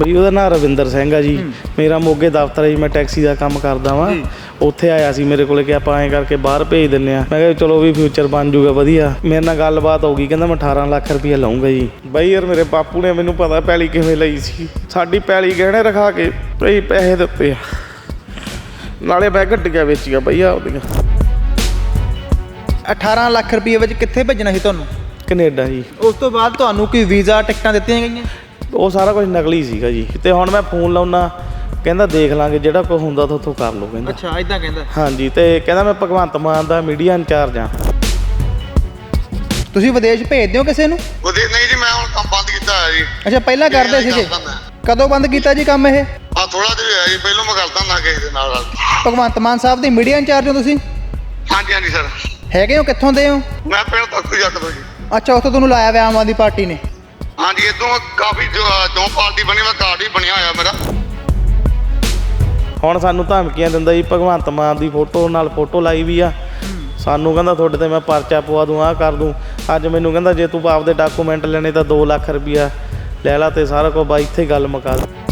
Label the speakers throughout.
Speaker 1: ਬਈ ਉਹਦਾ ਨਾਂ ਰਵਿੰਦਰ ਸਿੰਘ ਆ ਜੀ। ਮੇਰਾ ਮੋਗੇ ਦਫ਼ਤਰ ਹੈ ਜੀ ਮੈਂ ਟੈਕਸੀ ਦਾ ਕੰਮ ਕਰਦਾ ਵਾਂ। ਉੱਥੇ ਆਇਆ ਸੀ ਮੇਰੇ ਕੋਲੇ ਕਿ ਆਪਾਂ ਐਂ ਕਰਕੇ ਬਾਹਰ ਭੇਜ ਦਿੰਨੇ ਆ। ਮੈਂ ਕਿਹਾ ਚਲੋ ਵੀ ਫਿਊਚਰ ਬਣ ਜਾਊਗਾ ਵਧੀਆ। ਮੇਰੇ ਨਾਲ ਗੱਲਬਾਤ ਹੋ ਗਈ ਕਹਿੰਦਾ ਮੈਂ 18 ਲੱਖ ਰੁਪਏ ਲਵਾਂਗਾ ਜੀ। ਬਈ ਯਾਰ ਮੇਰੇ ਬਾਪੂ ਨੇ ਮੈਨੂੰ ਪਤਾ ਪੈਲੀ ਕਿਵੇਂ ਲਈ ਸੀ। ਸਾਡੀ ਪੈਲੀ ਗਹਿਣੇ ਰਖਾ ਕੇ ਬਈ ਪੈਸੇ ਦਿੱਤੇ ਆ। ਨਾਲੇ ਮੈਂ ਗੱਡੀਆਂ ਵੇਚੀਆਂ ਬਈ ਆਪਦੀਆਂ।
Speaker 2: 18 ਲੱਖ ਰੁਪਏ ਵਿੱਚ ਕਿੱਥੇ ਭੇਜਣਾ ਸੀ ਤੁਹਾਨੂੰ?
Speaker 1: ਕੈਨੇਡਾ ਜੀ।
Speaker 2: ਉਸ ਤੋਂ ਬਾਅਦ ਤੁਹਾਨੂੰ ਕੋਈ ਵੀਜ਼ਾ ਟਿਕਟਾਂ ਦਿੱਤੀਆਂ ਗਈਆਂ?
Speaker 1: ਉਹ ਸਾਰਾ ਕੁਝ ਨਕਲੀ ਸੀਗਾ ਜੀ। ਤੇ ਹੁਣ ਮੈਂ ਫੋਨ ਲਾਉਣਾ ਕਹਿੰਦਾ ਦੇਖ ਲਾਂਗੇ ਜਿਹੜਾ ਕੁਝ ਹੁੰਦਾ ਤਾਂ ਉੱਥੋਂ ਕਰ ਲਓ ਕਹਿੰਦਾ।
Speaker 2: ਅੱਛਾ ਇਦਾਂ ਕਹਿੰਦਾ।
Speaker 1: ਹਾਂਜੀ ਤੇ ਕਹਿੰਦਾ ਮੈਂ ਭਗਵੰਤ ਮਾਨ ਦਾ ਮੀਡੀਆ ਇੰਚਾਰਜ ਆ
Speaker 2: ਤੁਸੀਂ ਵਿਦੇਸ਼ ਭੇਜਦੇ ਹੋ ਕਿਸੇ ਨੂੰ?
Speaker 3: ਉਹਦੇ ਨਹੀਂ ਜੀ ਮੈਂ ਹੁਣ ਕੰਮ ਬੰਦ ਕੀਤਾ ਹੈ ਜੀ।
Speaker 2: ਅੱਛਾ ਪਹਿਲਾਂ ਕਰਦੇ ਸੀਗੇ। ਕਦੋਂ ਬੰਦ ਕੀਤਾ ਜੀ ਕੰਮ ਇਹ?
Speaker 3: ਆ ਥੋੜਾ ਜਿਹਾ ਹੋਇਆ ਜੀ ਪਹਿਲਾਂ ਮੈਂ ਕਰਦਾ ਨਾ ਕਿਸੇ ਦੇ ਨਾਲ
Speaker 2: ਭਗਵੰਤ ਮਾਨ ਸਾਹਿਬ ਦੇ ਮੀਡੀਆ ਇੰਚਾਰਜ ਹੋ ਤੁਸੀਂ?
Speaker 3: ਹਾਂਜੀ ਹਾਂਜੀ ਸਰ।
Speaker 2: ਹੈਗੇ ਹੋ ਕਿੱਥੋਂ ਦੇ ਹੋ?
Speaker 3: ਮੈਂ ਪਿੰਡ ਤੱਕ ਜੱਟ ਤੋਂ ਜੀ।
Speaker 2: ਅੱਛਾ ਉੱਥੋਂ ਤੁਹਾਨੂੰ ਲਾਇਆ ਵਿਆ ਆਮ ਆਦਮੀ ਪਾਰਟੀ ਨੇ।
Speaker 3: ਹਾਂਜੀ ਇਦੋਂ ਕਾਫੀ ਜੋ ਪਾਰਟੀ ਬਣੀ, ਮੈਂ ਕਾਰਡ ਵੀ ਬਣਿਆ ਹੋਇਆ ਮੇਰਾ।
Speaker 1: ਹੁਣ ਸਾਨੂੰ ਧਮਕੀਆਂ ਦਿੰਦਾ ਜੀ, ਭਗਵੰਤ ਮਾਨ ਦੀ ਫੋਟੋ ਨਾਲ ਫੋਟੋ ਲਾਈ ਵੀ ਆ। ਸਾਨੂੰ ਕਹਿੰਦਾ ਤੁਹਾਡੇ ਤੇ ਮੈਂ ਪਰਚਾ ਪਵਾ ਦੂੰ, ਆਹ ਕਰ ਦੂੰ। ਅੱਜ ਮੈਨੂੰ ਕਹਿੰਦਾ ਜੇ ਤੂੰ ਆਪਦੇ ਡਾਕੂਮੈਂਟ ਲੈਣੇ ਤਾਂ 2 ਲੱਖ ਰੁਪਈਆ ਲੈ ਲਾ ਤੇ ਸਾਰਾ ਕੁਝ ਬਾਈ ਇੱਥੇ ਗੱਲ ਮੁਕਾ ਦੇ।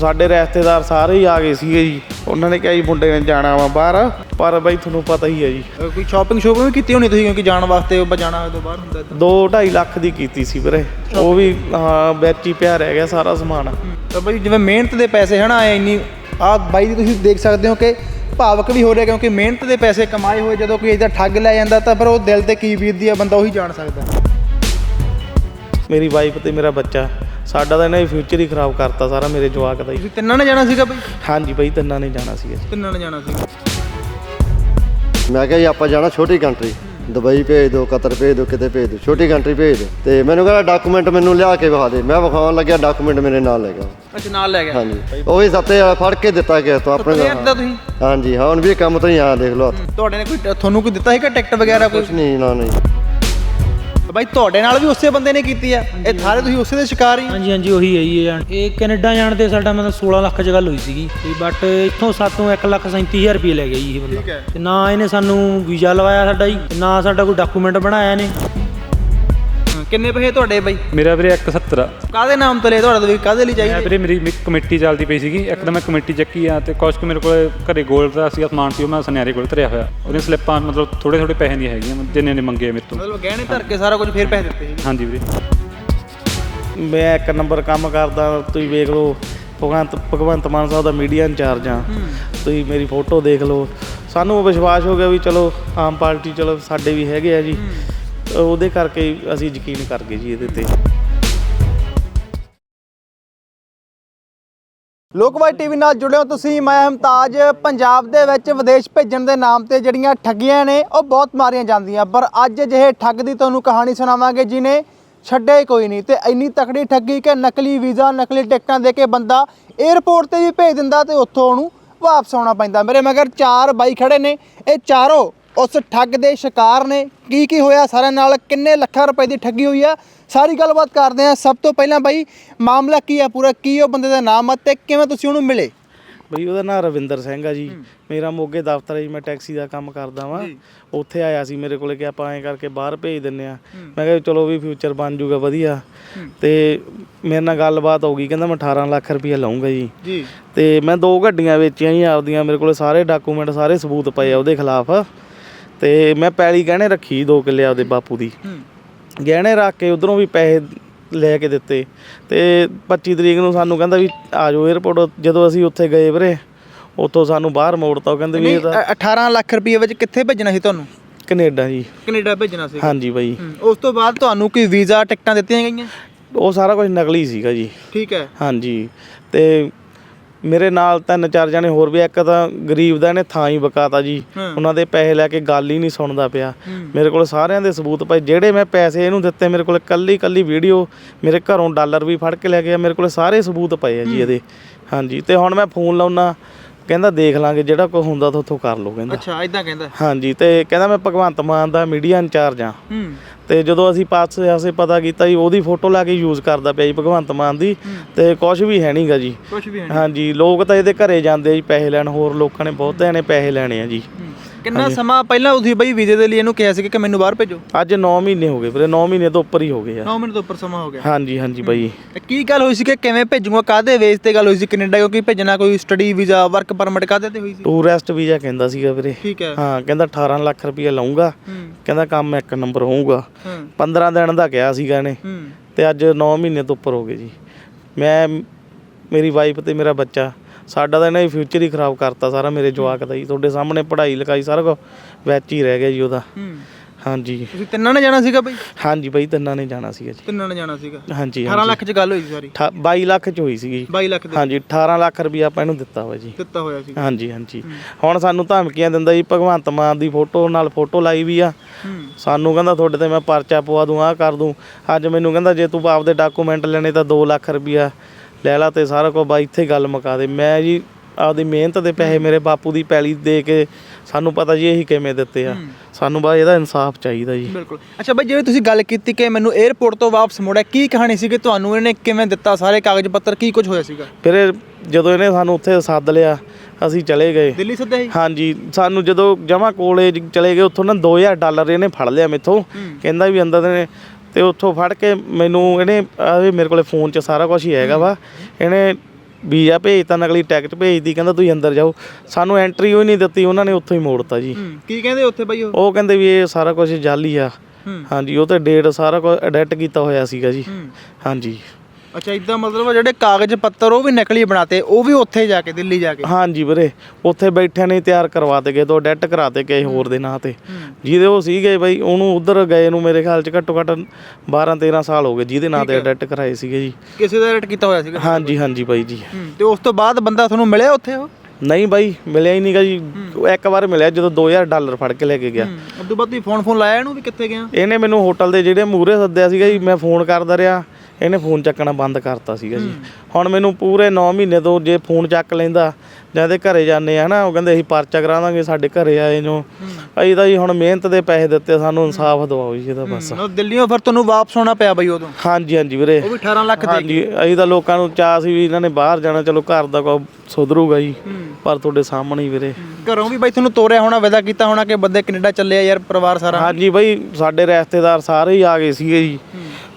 Speaker 1: ਸਾਡੇ ਰਿਸ਼ਤੇਦਾਰ ਸਾਰੇ ਹੀ ਆ ਗਏ ਸੀਗੇ ਜੀ। ਉਹਨਾਂ ਨੇ ਕਿਹਾ ਜੀ ਮੁੰਡੇ ਨੇ ਜਾਣਾ ਵਾ ਬਾਹਰ। ਪਰ ਬਾਈ ਤੁਹਾਨੂੰ ਪਤਾ ਹੀ ਹੈ ਜੀ।
Speaker 2: ਕੋਈ ਸ਼ਾਪਿੰਗ ਸ਼ੋਪਿੰਗ ਵੀ ਕੀਤੀ ਹੋਣੀ ਤੁਸੀਂ? ਕਿਉਂਕਿ ਜਾਣ ਵਾਸਤੇ ਉਹ ਜਾਣਾ ਤੋਂ ਬਾਹਰ ਹੁੰਦਾ ਤਾਂ
Speaker 1: 2 2.5 ਲੱਖ ਦੀ ਕੀਤੀ ਸੀ ਵੀਰੇ। ਉਹ ਵੀ ਹਾਂ ਵਿੱਚ ਹੀ ਪਿਆ ਰਹਿ ਗਿਆ ਸਾਰਾ ਸਮਾਨ।
Speaker 2: ਤਾਂ ਬਈ ਜਿਵੇਂ ਮਿਹਨਤ ਦੇ ਪੈਸੇ ਹਨਾ ਆਏ ਇੰਨੀ ਆ ਬਾਈ ਦੀ ਤੁਸੀਂ ਦੇਖ ਸਕਦੇ ਹੋ ਕਿ ਭਾਵਕ ਵੀ ਹੋ ਰਿਹਾ ਕਿਉਂਕਿ ਮਿਹਨਤ ਦੇ ਪੈਸੇ ਕਮਾਏ ਹੋਏ ਜਦੋਂ ਕੋਈ ਇਹਦਾ ਠੱਗ ਲੈ ਜਾਂਦਾ ਤਾਂ ਫਿਰ ਉਹ ਦਿਲ ਤੇ ਕੀ ਬੀਤਦੀ ਆ ਬੰਦਾ ਉਹੀ ਜਾਣ ਸਕਦਾ।
Speaker 1: ਮੇਰੀ ਵਾਈਫ ਤੇ ਮੇਰਾ ਬੱਚਾ। ਸਾਡਾ ਤਾਂ ਇਹਨਾਂ ਨੇ ਫਿਊਚਰ ਹੀ ਖਰਾਬ ਕਰਤਾ ਸਾਰਾ ਮੇਰੇ ਜਵਾਕ ਦਾ ਹੀ।
Speaker 2: ਤੁਸੀਂ ਤਿੰਨਾਂ ਨੇ ਜਾਣਾ ਸੀਗਾ ਬਈ?
Speaker 1: ਹਾਂਜੀ ਬਈ ਤਿੰਨਾਂ ਨੇ ਜਾਣਾ ਸੀ
Speaker 2: ਤਿੰਨਾਂ ਨੇ ਜਾਣਾ ਸੀਗਾ।
Speaker 4: ਮੈਂ ਕਿਹਾ ਜੀ ਆਪਾਂ ਜਾਣਾ ਛੋਟੀ ਕੰਟਰੀ ਦੁਬਈ ਭੇਜ ਦਿਓ ਕਤਰ ਭੇਜ ਦਿਓ ਕਿਤੇ ਭੇਜ ਦਿਓ। ਛੋਟੀ ਕੰਟਰੀ ਭੇਜ ਦਿਓ। ਤੇ ਮੈਨੂੰ ਕਹਿੰਦਾ ਡਾਕੂਮੈਂਟ ਮੈਨੂੰ ਲਿਆ ਕੇ ਵਿਖਾ ਦੇ। ਮੈਂ ਵਿਖਾਉਣ ਲੱਗਿਆ ਡਾਕੂਮੈਂਟ ਮੇਰੇ ਨਾਲ ਲੈ ਗਿਆ।
Speaker 2: ਅੱਛਾ ਨਾਲ ਲੈ ਗਿਆ।
Speaker 4: ਹਾਂਜੀ। ਉਹ ਵੀ ਸੱਤੇ ਵਾਲਾ ਫੜ ਕੇ ਦਿੱਤਾ ਗਿਆ ਤੋਂ ਆਪਣੇ ਨਾਲ
Speaker 2: ਦਾ ਤੁਸੀਂ?
Speaker 4: ਹਾਂਜੀ ਹਾਂ ਹੁਣ ਵੀ ਇਹ ਕੰਮ ਤੋਂ ਹੀ ਆ ਦੇਖ ਲਓ
Speaker 2: ਤੁਹਾਡੇ ਨੇ ਕੋਈ ਤੁਹਾਨੂੰ ਕੋਈ ਦਿੱਤਾ ਸੀਗਾ ਟਿਕਟ ਵਗੈਰਾ ਕੋਈ?
Speaker 4: ਕੁਛ ਨਹੀਂ ਨਾ ਨਹੀਂ।
Speaker 2: ਬਾਈ ਤੁਹਾਡੇ ਨਾਲ ਵੀ ਉਸੇ ਬੰਦੇ ਨੇ ਕੀਤੀ ਆ। ਇਹ ਸਾਰੇ ਤੁਸੀਂ ਉਸੇ ਦੇ ਸ਼ਿਕਾਰ ਹੀ। ਹੋ।
Speaker 5: ਹਾਂਜੀ ਹਾਂਜੀ ਉਹੀ ਹੈ ਜੀ ਇਹ ਇਹ ਕੈਨੇਡਾ ਜਾਣ ਤੇ ਸਾਡਾ ਮਤਲਬ 16 ਲੱਖ ਚ ਗੱਲ ਹੋਈ ਸੀਗੀ। ਤੇ ਬਟ ਇੱਥੋਂ ਸਾਤੋਂ 1 ਲੱਖ 37000 ਰੁਪਏ ਲੈ ਗਿਆ ਜੀ ਇਹ ਬੰਦਾ। ਤੇ ਨਾ ਇਹਨੇ ਸਾਨੂੰ ਵੀਜ਼ਾ ਲਵਾਇਆ ਸਾਡਾ ਜੀ ਤੇ ਨਾ ਸਾਡਾ ਕੋਈ ਡਾਕੂਮੈਂਟ ਬਣਾਇਆ ਨੇ
Speaker 2: ਹਾਂ, ਕਿੰਨੇ ਪੈਸੇ ਤੁਹਾਡੇ ਬਾਈ?
Speaker 6: ਮੇਰਾ ਵੀਰੇ 170
Speaker 2: ਕਾਦੇ ਨਾਮ ਤੇ ਲਿਆ ਤੁਹਾਡਾ ਵੀ? ਕਾਦੇ ਲਈ
Speaker 6: ਮੈਂ
Speaker 2: ਚਾਹੀਦੇ
Speaker 6: ਵੀਰੇ ਮੇਰੀ ਇੱਕ ਕਮੇਟੀ ਚੱਲਦੀ ਪਈ ਸੀਗੀ। ਇੱਕ ਤਾਂ ਮੈਂ ਕਮੇਟੀ ਚੱਕੀ ਆ ਤੇ ਕੁਛ ਕੁ ਮੇਰੇ ਕੋਲ ਘਰੇ ਗੋਲਡ ਦਾ ਸੀਗਾ ਸਮਾਨ ਸੀ ਉਹ ਮੈਂ ਸੁਨਿਆਰੇ ਕੋਲ ਧਰਿਆ ਹੋਇਆ। ਉਹਦੀਆਂ ਸਲਿੱਪਾਂ ਮਤਲਬ ਥੋੜੇ ਥੋੜੇ ਪੈਸੇ ਦੀਆਂ ਹੈਗੀਆਂ ਜਿੰਨੇ ਨੇ ਮੰਗੇ ਆ ਮੇਰੇ ਤੋਂ।
Speaker 2: ਮਤਲਬ ਗਹਿਣੇ ਧਰ ਕੇ ਸਾਰਾ ਕੁਝ ਫੇਰ ਪੈਸੇ ਦਿੱਤੇ ਸੀ
Speaker 6: ਹਾਂਜੀ ਵੀਰੇ।
Speaker 1: ਮੈਂ ਇੱਕ ਨੰਬਰ ਕੰਮ ਕਰਦਾ ਤੁਸੀਂ ਵੇਖ ਲਓ ਭਗਵੰਤ ਭਗਵੰਤ ਮਾਨ ਸਾਹਿਬ ਦਾ ਮੀਡੀਆ ਇੰਚਾਰਜ ਆ। ਤੁਸੀਂ ਮੇਰੀ ਫੋਟੋ ਦੇਖ ਲਓ। ਸਾਨੂੰ ਵਿਸ਼ਵਾਸ ਹੋ ਗਿਆ ਵੀ ਚਲੋ ਆਮ ਪਾਰਟੀ ਚਲੋ ਸਾਡੇ ਵੀ ਹੈਗੇ ਆ ਜੀ। ਉਹਦੇ ਕਰਕੇ ਅਸੀਂ ਯਕੀਨ ਕਰ ਗਏ ਜੀ ਇਹਦੇ ਤੇ।
Speaker 2: ਲੋਕਵਾਈ ਟੀਵੀ ਨਾਲ ਜੁੜਿਓ ਤੁਸੀਂ, ਮੈਂ ਹਮਤਾਜ। ਪੰਜਾਬ ਦੇ ਵਿੱਚ ਵਿਦੇਸ਼ ਭੇਜਣ ਦੇ ਨਾਮ ਤੇ ਜਿਹੜੀਆਂ ਠੱਗੀਆਂ ਨੇ, ਉਹ ਬਹੁਤ ਮਾਰੀਆਂ ਜਾਂਦੀਆਂ। ਪਰ ਅੱਜ ਅਜਿਹੇ ਠੱਗ ਦੀ ਤੁਹਾਨੂੰ ਕਹਾਣੀ ਸੁਣਾਵਾਂਗੇ ਜਿਨੇ ਛੱਡਿਆ ਹੀ ਕੋਈ ਨਹੀਂ ਤੇ ਇੰਨੀ ਤਕੜੀ ਠੱਗੀ ਕਿ ਨਕਲੀ ਵੀਜ਼ਾ, ਨਕਲੀ ਟਿਕਟਾਂ ਦੇ ਕੇ ਬੰਦਾ 에ਅਰਪੋਰਟ ਤੇ ਵੀ ਭੇਜ ਦਿੰਦਾ ਤੇ ਉੱਥੋਂ ਉਹਨੂੰ ਵਾਪਸ ਆਉਣਾ ਪੈਂਦਾ। ਮੇਰੇ ਮਗਰ ਚਾਰ ਬਾਈ ਖੜੇ ਨੇ। ਇਹ ਚਾਰੋਂ ਉਸ ਠੱਗ ਦੇ ਸ਼ਿਕਾਰ ਨੇ ਕੀ ਕੀ ਹੋਇਆ ਸਾਰਿਆਂ ਨਾਲ ਕਿੰਨੇ ਲੱਖਾਂ ਰੁਪਏ ਦੀ ਠੱਗੀ ਹੋਈ ਆ। ਸਾਰੀ ਗੱਲਬਾਤ ਕਰਦੇ ਆ ਸਭ ਤੋਂ ਪਹਿਲਾਂ ਬਾਈ ਮਾਮਲਾ ਕੀ ਆ ਪੂਰਾ? ਕੀ ਉਹ ਬੰਦੇ ਦਾ ਨਾਮ ਆ ਤੇ ਕਿਵੇਂ ਤੁਸੀਂ ਉਹਨੂੰ ਮਿਲੇ?
Speaker 1: ਬਈ ਉਹਦਾ ਨਾਂ ਰਵਿੰਦਰ ਸਿੰਘ ਆ ਜੀ। ਮੇਰਾ ਮੋਗੇ ਦਫ਼ਤਰ ਹੈ ਜੀ ਮੈਂ ਟੈਕਸੀ ਦਾ ਕੰਮ ਕਰਦਾ ਵਾਂ। ਉੱਥੇ ਆਇਆ ਸੀ ਮੇਰੇ ਕੋਲੇ ਕਿ ਆਪਾਂ ਐਂ ਕਰਕੇ ਬਾਹਰ ਭੇਜ ਦਿੰਨੇ ਆ। ਮੈਂ ਕਿਹਾ ਚਲੋ ਵੀ ਫਿਊਚਰ ਬਣ ਜਾਊਗਾ ਵਧੀਆ। ਤੇ ਮੇਰੇ ਨਾਲ ਗੱਲਬਾਤ ਹੋ ਗਈ ਕਹਿੰਦਾ ਮੈਂ 18 ਲੱਖ ਰੁਪਏ ਲਵਾਂਗਾ ਜੀ।
Speaker 2: ਜੀ।
Speaker 1: ਤੇ ਮੈਂ ਦੋ ਗੱਡੀਆਂ ਵੇਚੀਆਂ ਜੀ ਆਪਦੀਆਂ ਮੇਰੇ ਕੋਲੇ ਸਾਰੇ ਡਾਕੂਮੈਂਟ ਸਾਰੇ ਸਬੂਤ ਪਏ ਆ ਉਹਦੇ ਖਿਲਾਫ। ਤੇ ਮੈਂ ਪੈਲੀ ਗਹਿਣੇ ਰੱਖੀ ਦੋ ਕਿੱਲੇ ਆਪਦੇ ਬਾਪੂ ਦੀ। ਗਹਿਣੇ ਰੱਖ ਕੇ ਉਧਰੋਂ ਵੀ ਪੈਸੇ ਲੈ ਕੇ ਦਿੱਤੇ। ਤੇ 25 ਤਰੀਕ ਨੂੰ ਸਾਨੂੰ ਕਹਿੰਦਾ ਵੀ ਆ ਜਾਓ 에어ਪੋਰਟ ਜਦੋਂ ਅਸੀਂ ਉੱਥੇ ਗਏ ਵੀਰੇ ਉੱਥੋਂ ਸਾਨੂੰ ਬਾਹਰ ਮੋੜਤਾ ਉਹ ਕਹਿੰਦੇ ਵੀ ਇਹ ਤਾਂ
Speaker 2: ਅ- 18 ਲੱਖ ਰੁਪਏ ਵਿੱਚ ਕਿੱਥੇ ਭੇਜਣਾ ਸੀ ਤੁਹਾਨੂੰ?
Speaker 1: ਕੈਨੇਡਾ ਜੀ।
Speaker 2: ਕੈਨੇਡਾ ਭੇਜਣਾ ਸੀ।
Speaker 1: ਹਾਂਜੀ ਬਾਈ।
Speaker 2: ਉਸ ਤੋਂ ਬਾਅਦ ਤੁਹਾਨੂੰ ਕੋਈ ਵੀਜ਼ਾ ਟਿਕਟਾਂ ਦਿੱਤੀਆਂ ਗਈਆਂ?
Speaker 1: ਉਹ ਸਾਰਾ ਕੁਝ ਨਕਲੀ ਸੀਗਾ ਜੀ।
Speaker 2: ਠੀਕ ਹੈ।
Speaker 1: ਹਾਂਜੀ। ਤੇ ਮੇਰੇ ਨਾਲ ਤਿੰਨ ਚਾਰ ਜਣੇ ਹੋਰ ਵੀ ਇੱਕ ਤਾਂ ਗਰੀਬ ਦਾ ਇਹਨੇ ਥਾਂ ਹੀ ਬਕਾਤਾ ਜੀ। ਉਹਨਾਂ ਦੇ ਪੈਸੇ ਲੈ ਕੇ ਗੱਲ ਹੀ ਨਹੀਂ ਸੁਣਦਾ ਪਿਆ। ਮੇਰੇ ਕੋਲ ਸਾਰਿਆਂ ਦੇ ਸਬੂਤ ਪਏ। ਜਿਹੜੇ ਮੈਂ ਪੈਸੇ ਇਹਨੂੰ ਦਿੱਤੇ ਮੇਰੇ ਕੋਲ ਕੱਲੀ ਕੱਲੀ ਵੀਡੀਓ ਮੇਰੇ ਘਰੋਂ ਡਾਲਰ ਵੀ ਫੜ ਕੇ ਲੈ ਗਿਆ। ਮੇਰੇ ਕੋਲ ਸਾਰੇ ਸਬੂਤ ਪਏ ਆ ਜੀ ਇਹਦੇ। ਹਾਂਜੀ ਤੇ ਹੁਣ ਮੈਂ ਫੋਨ ਲਾਉਣਾ ਕਹਿੰਦਾ ਦੇਖ ਲਾਂਗੇ ਜਿਹੜਾ ਕੁਝ ਹੁੰਦਾ ਤਾਂ ਉੱਥੋਂ ਕਰ ਲਓ ਕਹਿੰਦਾ।
Speaker 2: ਅੱਛਾ ਇਦਾਂ ਕਹਿੰਦਾ।
Speaker 1: ਹਾਂਜੀ ਤੇ ਕਹਿੰਦਾ ਮੈਂ ਭਗਵੰਤ ਮਾਨ ਦਾ ਮੀਡੀਆ ਇੰਚਾਰਜ ਆ
Speaker 2: ਹੂੰ।
Speaker 1: ਤੇ ਜਦੋਂ ਅਸੀਂ ਪਾਸੇ ਆਸੇ ਪਤਾ ਕੀਤਾ ਜੀ ਉਹਦੀ ਫੋਟੋ ਲਾ ਕੇ ਯੂਜ਼ ਕਰਦਾ ਪਿਆ ਜੀ ਭਗਵੰਤ ਮਾਨ ਦੀ ਤੇ ਕੁਝ ਵੀ ਹੈ ਨਹੀਂਗਾ ਜੀ।
Speaker 2: ਕੁਝ ਵੀ ਹੈ
Speaker 1: ਹਾਂਜੀ ਲੋਕ ਤਾਂ ਇਹਦੇ ਘਰੇ ਜਾਂਦੇ ਜੀ ਪੈਸੇ ਲੈਣ ਹੋਰ ਲੋਕਾਂ ਨੇ ਬਹੁਤਿਆਂ ਨੇ ਪੈਸੇ ਲੈਣੇ ਆ ਜੀ।
Speaker 2: ਕਿੰਨਾ ਸਮਾਂ ਪਹਿਲਾਂ ਤੁਸੀਂ ਬਈ ਵੀਜ਼ੇ ਦੇ ਲਈ ਇਹਨੂੰ ਕਿਹਾ ਸੀ ਕਿ ਮੈਨੂੰ ਬਾਹਰ ਭੇਜੋ?
Speaker 1: ਅੱਜ 9 ਮਹੀਨੇ ਹੋ ਗਏ ਵੀਰੇ 9 ਮਹੀਨੇ ਤੋਂ ਉੱਪਰ ਹੀ ਹੋ ਗਏ ਆ।
Speaker 2: 9 ਮਿੰਟ ਤੋਂ ਉੱਪਰ ਸਮਾਂ ਹੋ ਗਿਆ।
Speaker 1: ਹਾਂਜੀ ਹਾਂਜੀ ਬਾਈ।
Speaker 2: ਤੇ ਕੀ ਗੱਲ ਹੋਈ ਸੀ ਕਿ ਕਿਵੇਂ ਭੇਜੂਗਾ ਕਾਦੇ ਵੇਸ ਤੇ ਗੱਲ ਹੋਈ ਸੀ ਕੈਨੇਡਾ ਕਿਉਂਕਿ ਭੇਜਣਾ ਕੋਈ ਸਟੱਡੀ ਵੀਜ਼ਾ ਵਰਕ ਪਰਮਿਟ ਕਾਦੇ ਤੇ ਹੋਈ ਸੀ?
Speaker 1: ਟੂਰਿਸਟ ਵੀਜ਼ਾ ਕਹਿੰਦਾ ਸੀਗਾ ਵੀਰੇ।
Speaker 2: ਠੀਕ ਹੈ।
Speaker 1: ਹਾਂ ਕਹਿੰਦਾ 18 ਲੱਖ ਰੁਪਏ ਲਾਉਂਗਾ
Speaker 2: ਹੂੰ।
Speaker 1: ਕਹਿੰਦਾ ਕੰਮ ਇੱਕ ਨੰਬਰ ਹੋਊਗਾ।
Speaker 2: ਹੂੰ।
Speaker 1: 15 ਦਿਨ ਦਾ ਕਿਹਾ ਸੀਗਾ ਇਹਨੇ। ਤੇ ਅੱਜ 9 ਮਹੀਨੇ ਤੋਂ ਉੱਪਰ ਹੋ ਗਏ ਜੀ। ਮੈਂ ਮੇਰੀ ਵਾਈਫ ਤੇ ਮੇਰਾ ਬੱਚਾ ਸਾਡਾ ਤਾਂ ਇਹਨਾਂ ਦੀ ਫਿਊਚਰ ਹੀ ਖਰਾਬ ਕਰਤਾ ਸਾਰਾ ਮੇਰੇ ਜਵਾਕ ਦਾ ਜੀ। ਤੁਹਾਡੇ ਸਾਹਮਣੇ ਪੜ੍ਹਾਈ ਲਿਖਾਈ ਸਾਰਾ ਕੁਝ ਵਿੱਚ ਹੀ ਰਹਿ ਗਿਆ ਜੀ ਉਹਦਾ। ਹਾਂਜੀ।
Speaker 2: ਤੁਸੀਂ ਤਿੰਨਾਂ ਨੇ ਜਾਣਾ ਸੀਗਾ ਬਈ?
Speaker 1: ਹਾਂਜੀ ਬਾਈ ਤਿੰਨਾਂ ਨੇ ਜਾਣਾ ਸੀਗਾ ਜੀ।
Speaker 2: ਤਿੰਨਾਂ ਨੇ ਜਾਣਾ ਸੀਗਾ।
Speaker 1: ਹਾਂਜੀ
Speaker 2: 18 ਲੱਖ ਚ ਗੱਲ ਹੋਈ ਸੀ ਸਾਰੀ।
Speaker 1: ਠਾ- 22 ਲੱਖ ਚ ਹੋਈ ਸੀਗੀ।
Speaker 2: 22 ਲੱਖ ਦੇ।
Speaker 1: ਹਾਂਜੀ 18 ਲੱਖ ਰੁਪਏ ਆਪਾਂ ਇਹਨੂੰ ਦਿੱਤਾ ਹੋਇਆ ਜੀ।
Speaker 2: ਦਿੱਤਾ ਹੋਇਆ ਸੀ
Speaker 1: ਹਾਂਜੀ ਹਾਂਜੀ। ਹੁਣ ਸਾਨੂੰ ਧਮਕੀਆਂ ਦਿੰਦਾ ਜੀ ਭਗਵੰਤ ਮਾਨ ਦੀ ਫੋਟੋ ਨਾਲ ਫੋਟੋ ਲਾਈ ਵੀ ਆ।
Speaker 2: ਹੂੰ।
Speaker 1: ਸਾਨੂੰ ਕਹਿੰਦਾ ਤੁਹਾਡੇ ਤੇ ਮੈਂ ਪਰਚਾ ਪਵਾ ਦੂੰ ਆਹ ਕਰ ਦੂੰ। ਅੱਜ ਮੈਨੂੰ ਕਹਿੰਦਾ ਜੇ ਤੂੰ ਆਪਦੇ ਡਾਕੂਮੈਂਟ ਲੈਣੇ ਤਾਂ 2 ਲੱਖ ਰੁਪਿਆ ਲੈ ਲਾ ਤੇ ਸਾਰਾ ਕੁਝ ਬਾਈ ਇੱਥੇ ਗੱਲ ਮੁਕਾ ਦੇ। ਮੈਂ ਜੀ ਆਪਦੀ ਮਿਹਨਤ ਦੇ ਪੈਸੇ ਮੇਰੇ ਬਾਪੂ ਦੀ ਪੈਲੀ ਦੇ ਕੇ ਸਾਨੂੰ ਪਤਾ ਜੀ ਇਹੀ ਕਿਵੇਂ ਦਿੱਤੇ ਆ। ਸਾਨੂੰ ਬਾ ਇਹਦਾ ਇਨਸਾਫ ਚਾਹੀਦਾ ਜੀ।
Speaker 2: ਬਿਲਕੁਲ। ਅੱਛਾ ਬਈ ਜਿਵੇਂ ਤੁਸੀਂ ਗੱਲ ਕੀਤੀ ਕਿ ਮੈਨੂੰ 에ਅਰਪੋਰਟ ਤੋਂ ਵਾਪਸ ਮੋੜਿਆ ਕੀ ਕਹਾਣੀ ਸੀ ਕਿ ਤੁਹਾਨੂੰ ਇਹਨੇ ਕਿਵੇਂ ਦਿੱਤਾ? ਸਾਰੇ ਕਾਗਜ਼ ਪੱਤਰ ਕੀ ਕੁਝ ਹੋਇਆ ਸੀਗਾ?
Speaker 1: ਫਿਰ ਜਦੋਂ ਇਹਨੇ ਸਾਨੂੰ ਉੱਥੇ ਸੱਦ ਲਿਆ ਅਸੀਂ ਚਲੇ ਗਏ।
Speaker 2: ਦਿੱਲੀ ਸੱਦਿਆ ਸੀ
Speaker 1: ਹਾਂਜੀ ਸਾਨੂੰ ਜਦੋਂ ਜਮਾ ਕੋਲੇਜ ਚਲੇ ਗਏ ਉੱਥੋਂ ਨਾ 2000 ਡਾਲਰ ਇਹਨੇ ਫੜ ਲਿਆ ਮੇਥੋਂ। ਕਹਿੰਦਾ ਵੀ ਅੰਦਰ ਦੇ ਨੇ ਤੇ ਉੱਥੋਂ ਫੜ ਕੇ ਮੈਨੂੰ ਇਹਨੇ ਆਹ ਮੇਰੇ ਕੋਲੇ ਫੋਨ 'ਚ ਸਾਰਾ ਕੁਝ ਹੀ ਹੈਗਾ ਵਾ। ਇਹਨੇ ਵੀਜ਼ਾ ਭੇਜਤਾ ਨਕਲੀ ਟਿਕਟ ਭੇਜਦੀ ਕਹਿੰਦਾ ਤੁਸੀਂ ਅੰਦਰ ਜਾਓ। ਸਾਨੂੰ ਐਂਟਰੀ ਹੋਈ ਨਹੀਂ ਦਿੱਤੀ ਉਹਨਾਂ ਨੇ ਉੱਥੋਂ ਹੀ ਮੋੜਤਾ ਜੀ।
Speaker 2: ਹੂੰ ਕੀ ਕਹਿੰਦੇ ਉੱਥੇ ਬਈ ਉਹ?
Speaker 1: ਉਹ ਕਹਿੰਦੇ ਵੀ ਇਹ ਸਾਰਾ ਕੁਝ ਜਾਲੀ ਆ।
Speaker 2: ਹੂੰ।
Speaker 1: ਹਾਂਜੀ ਉਹ ਤੇ ਡੇਟ ਸਾਰਾ ਕੁਝ ਐਡਿਟ ਕੀਤਾ ਹੋਇਆ ਸੀਗਾ ਜੀ।
Speaker 2: ਹੂੰ।
Speaker 1: ਹਾਂਜੀ।
Speaker 2: ਅੱਛਾ ਇਦਾਂ ਮਤਲਬ ਜਿਹੜੇ ਕਾਗਜ਼ ਪੱਤਰ ਉਹ ਵੀ ਨਕਲੀ ਬਣਾਤੇ ਉਹ ਵੀ ਉੱਥੇ ਜਾ ਕੇ ਦਿੱਲੀ ਜਾ ਕੇ?
Speaker 1: ਹਾਂਜੀ ਵੀਰੇ ਉੱਥੇ ਬੈਠਿਆਂ ਨੇ ਤਿਆਰ ਕਰਵਾਤੇ ਗਏ ਤੋਂ ਡੈਟ ਕਰਾਤੇ ਕਿਸੇ ਹੋਰ ਦੇ ਨਾਂ ਤੇ। ਜਿਹਦੇ ਉਹ ਸੀਗੇ ਬਈ ਉਹਨੂੰ ਉਧਰ ਗਏ ਨੂੰ ਮੇਰੇ ਖਿਆਲ ਚ ਘੱਟੋ ਘੱਟ 12 13 ਸਾਲ ਹੋ ਗਏ ਜਿਹਦੇ ਨਾਂ ਤੇ ਡੈਟ ਕਰਾਏ ਸੀਗੇ ਜੀ।
Speaker 2: ਕਿਸੇ ਦਾ ਰੇਟ ਕੀਤਾ ਹੋਇਆ ਸੀਗਾ?
Speaker 1: ਹਾਂਜੀ ਹਾਂਜੀ ਬਾਈ ਜੀ।
Speaker 2: ਤੇ ਉਸ ਤੋਂ ਬਾਅਦ ਬੰਦਾ ਤੁਹਾਨੂੰ ਮਿਲਿਆ ਉੱਥੇ ਉਹ?
Speaker 1: ਨਹੀਂ ਬਾਈ ਮਿਲਿਆ ਹੀ ਨਹੀਂਗਾ ਜੀ। ਇੱਕ ਵਾਰ ਮਿਲਿਆ ਜਦੋਂ 2000 ਡਾਲਰ ਫੜ ਕੇ ਲੈ ਕੇ ਗਿਆ।
Speaker 2: ਤੋਂ ਬਾਅਦ ਤੁਸੀਂ ਫੋਨ ਫੋਨ ਲਾਇਆ ਇਹਨੂੰ ਵੀ ਕਿੱਥੇ ਗਿਆ?
Speaker 1: ਇਹਨੇ ਮੈਨੂੰ ਹੋਟਲ ਦੇ ਜਿਹੜੇ ਮੂਹਰੇ ਸੱਦਿਆ ਸੀਗਾ ਜੀ ਮੈਂ ਫੋਨ ਕਰਦਾ ਰਿਹਾ। ਇਹਨੇ ਫੋਨ ਚੱਕਣਾ ਬੰਦ ਕਰਤਾ ਸੀਗਾ ਜੀ। ਹੁਣ ਮੈਨੂੰ ਪੂਰੇ 9 ਮਹੀਨੇ ਤੋਂ ਜੇ ਫੋਨ ਚੱਕ ਲੈਂਦਾ ਜਾਂ ਇਹਦੇ ਘਰੇ ਜਾਂਦੇ ਆ ਨਾ ਉਹ ਕਹਿੰਦੇ ਅਸੀਂ ਪਰਚਾ ਕਰਾ ਦਾਂਗੇ ਸਾਡੇ ਘਰੇ ਆਏ ਜੋ। ਅਸੀਂ ਤਾਂ ਜੀ ਹੁਣ ਮਿਹਨਤ ਦੇ ਪੈਸੇ ਦਿੱਤੇ ਸਾਨੂੰ ਇਨਸਾਫ ਦਿਵਾਓ ਜੀ ਇਹਦਾ ਬਸ।
Speaker 2: ਉਹ ਦਿੱਲੀੋਂ ਫਿਰ ਤੁਹਾਨੂੰ ਵਾਪਸ ਆਉਣਾ ਪਿਆ ਬਈ ਉਦੋਂ?
Speaker 1: ਹਾਂਜੀ ਹਾਂਜੀ ਵੀਰੇ।
Speaker 2: ਉਹ ਵੀ 18 ਲੱਖ ਦੇ
Speaker 1: ਹਾਂਜੀ ਅਸੀਂ ਤਾਂ ਲੋਕਾਂ ਨੂੰ ਚਾਹ ਸੀ ਵੀ ਇਹਨਾਂ ਨੇ ਬਾਹਰ ਜਾਣਾ ਚਲੋ ਘਰ ਦਾ ਕੋ ਸੁਧਰੂਗਾ ਜੀ ਪਰ ਤੁਹਾਡੇ ਸਾਹਮਣੇ ਹੀ ਵੀਰੇ।
Speaker 2: ਘਰੋਂ ਵੀ ਬਈ ਤੁਹਾਨੂੰ ਤੋਰਿਆ ਹੋਣਾ ਵਿਦਾ ਕੀਤਾ ਹੋਣਾ ਕਿ ਬੰਦੇ ਕੈਨੇਡਾ ਚੱਲੇ ਆ ਯਾਰ ਪਰਿਵਾਰ ਸਾਰਾ?
Speaker 1: ਹਾਂਜੀ ਬਈ ਸਾਡੇ ਰਿਸ਼ਤੇਦਾਰ ਸਾਰੇ ਹੀ ਆ ਗਏ ਸੀਗੇ ਜੀ।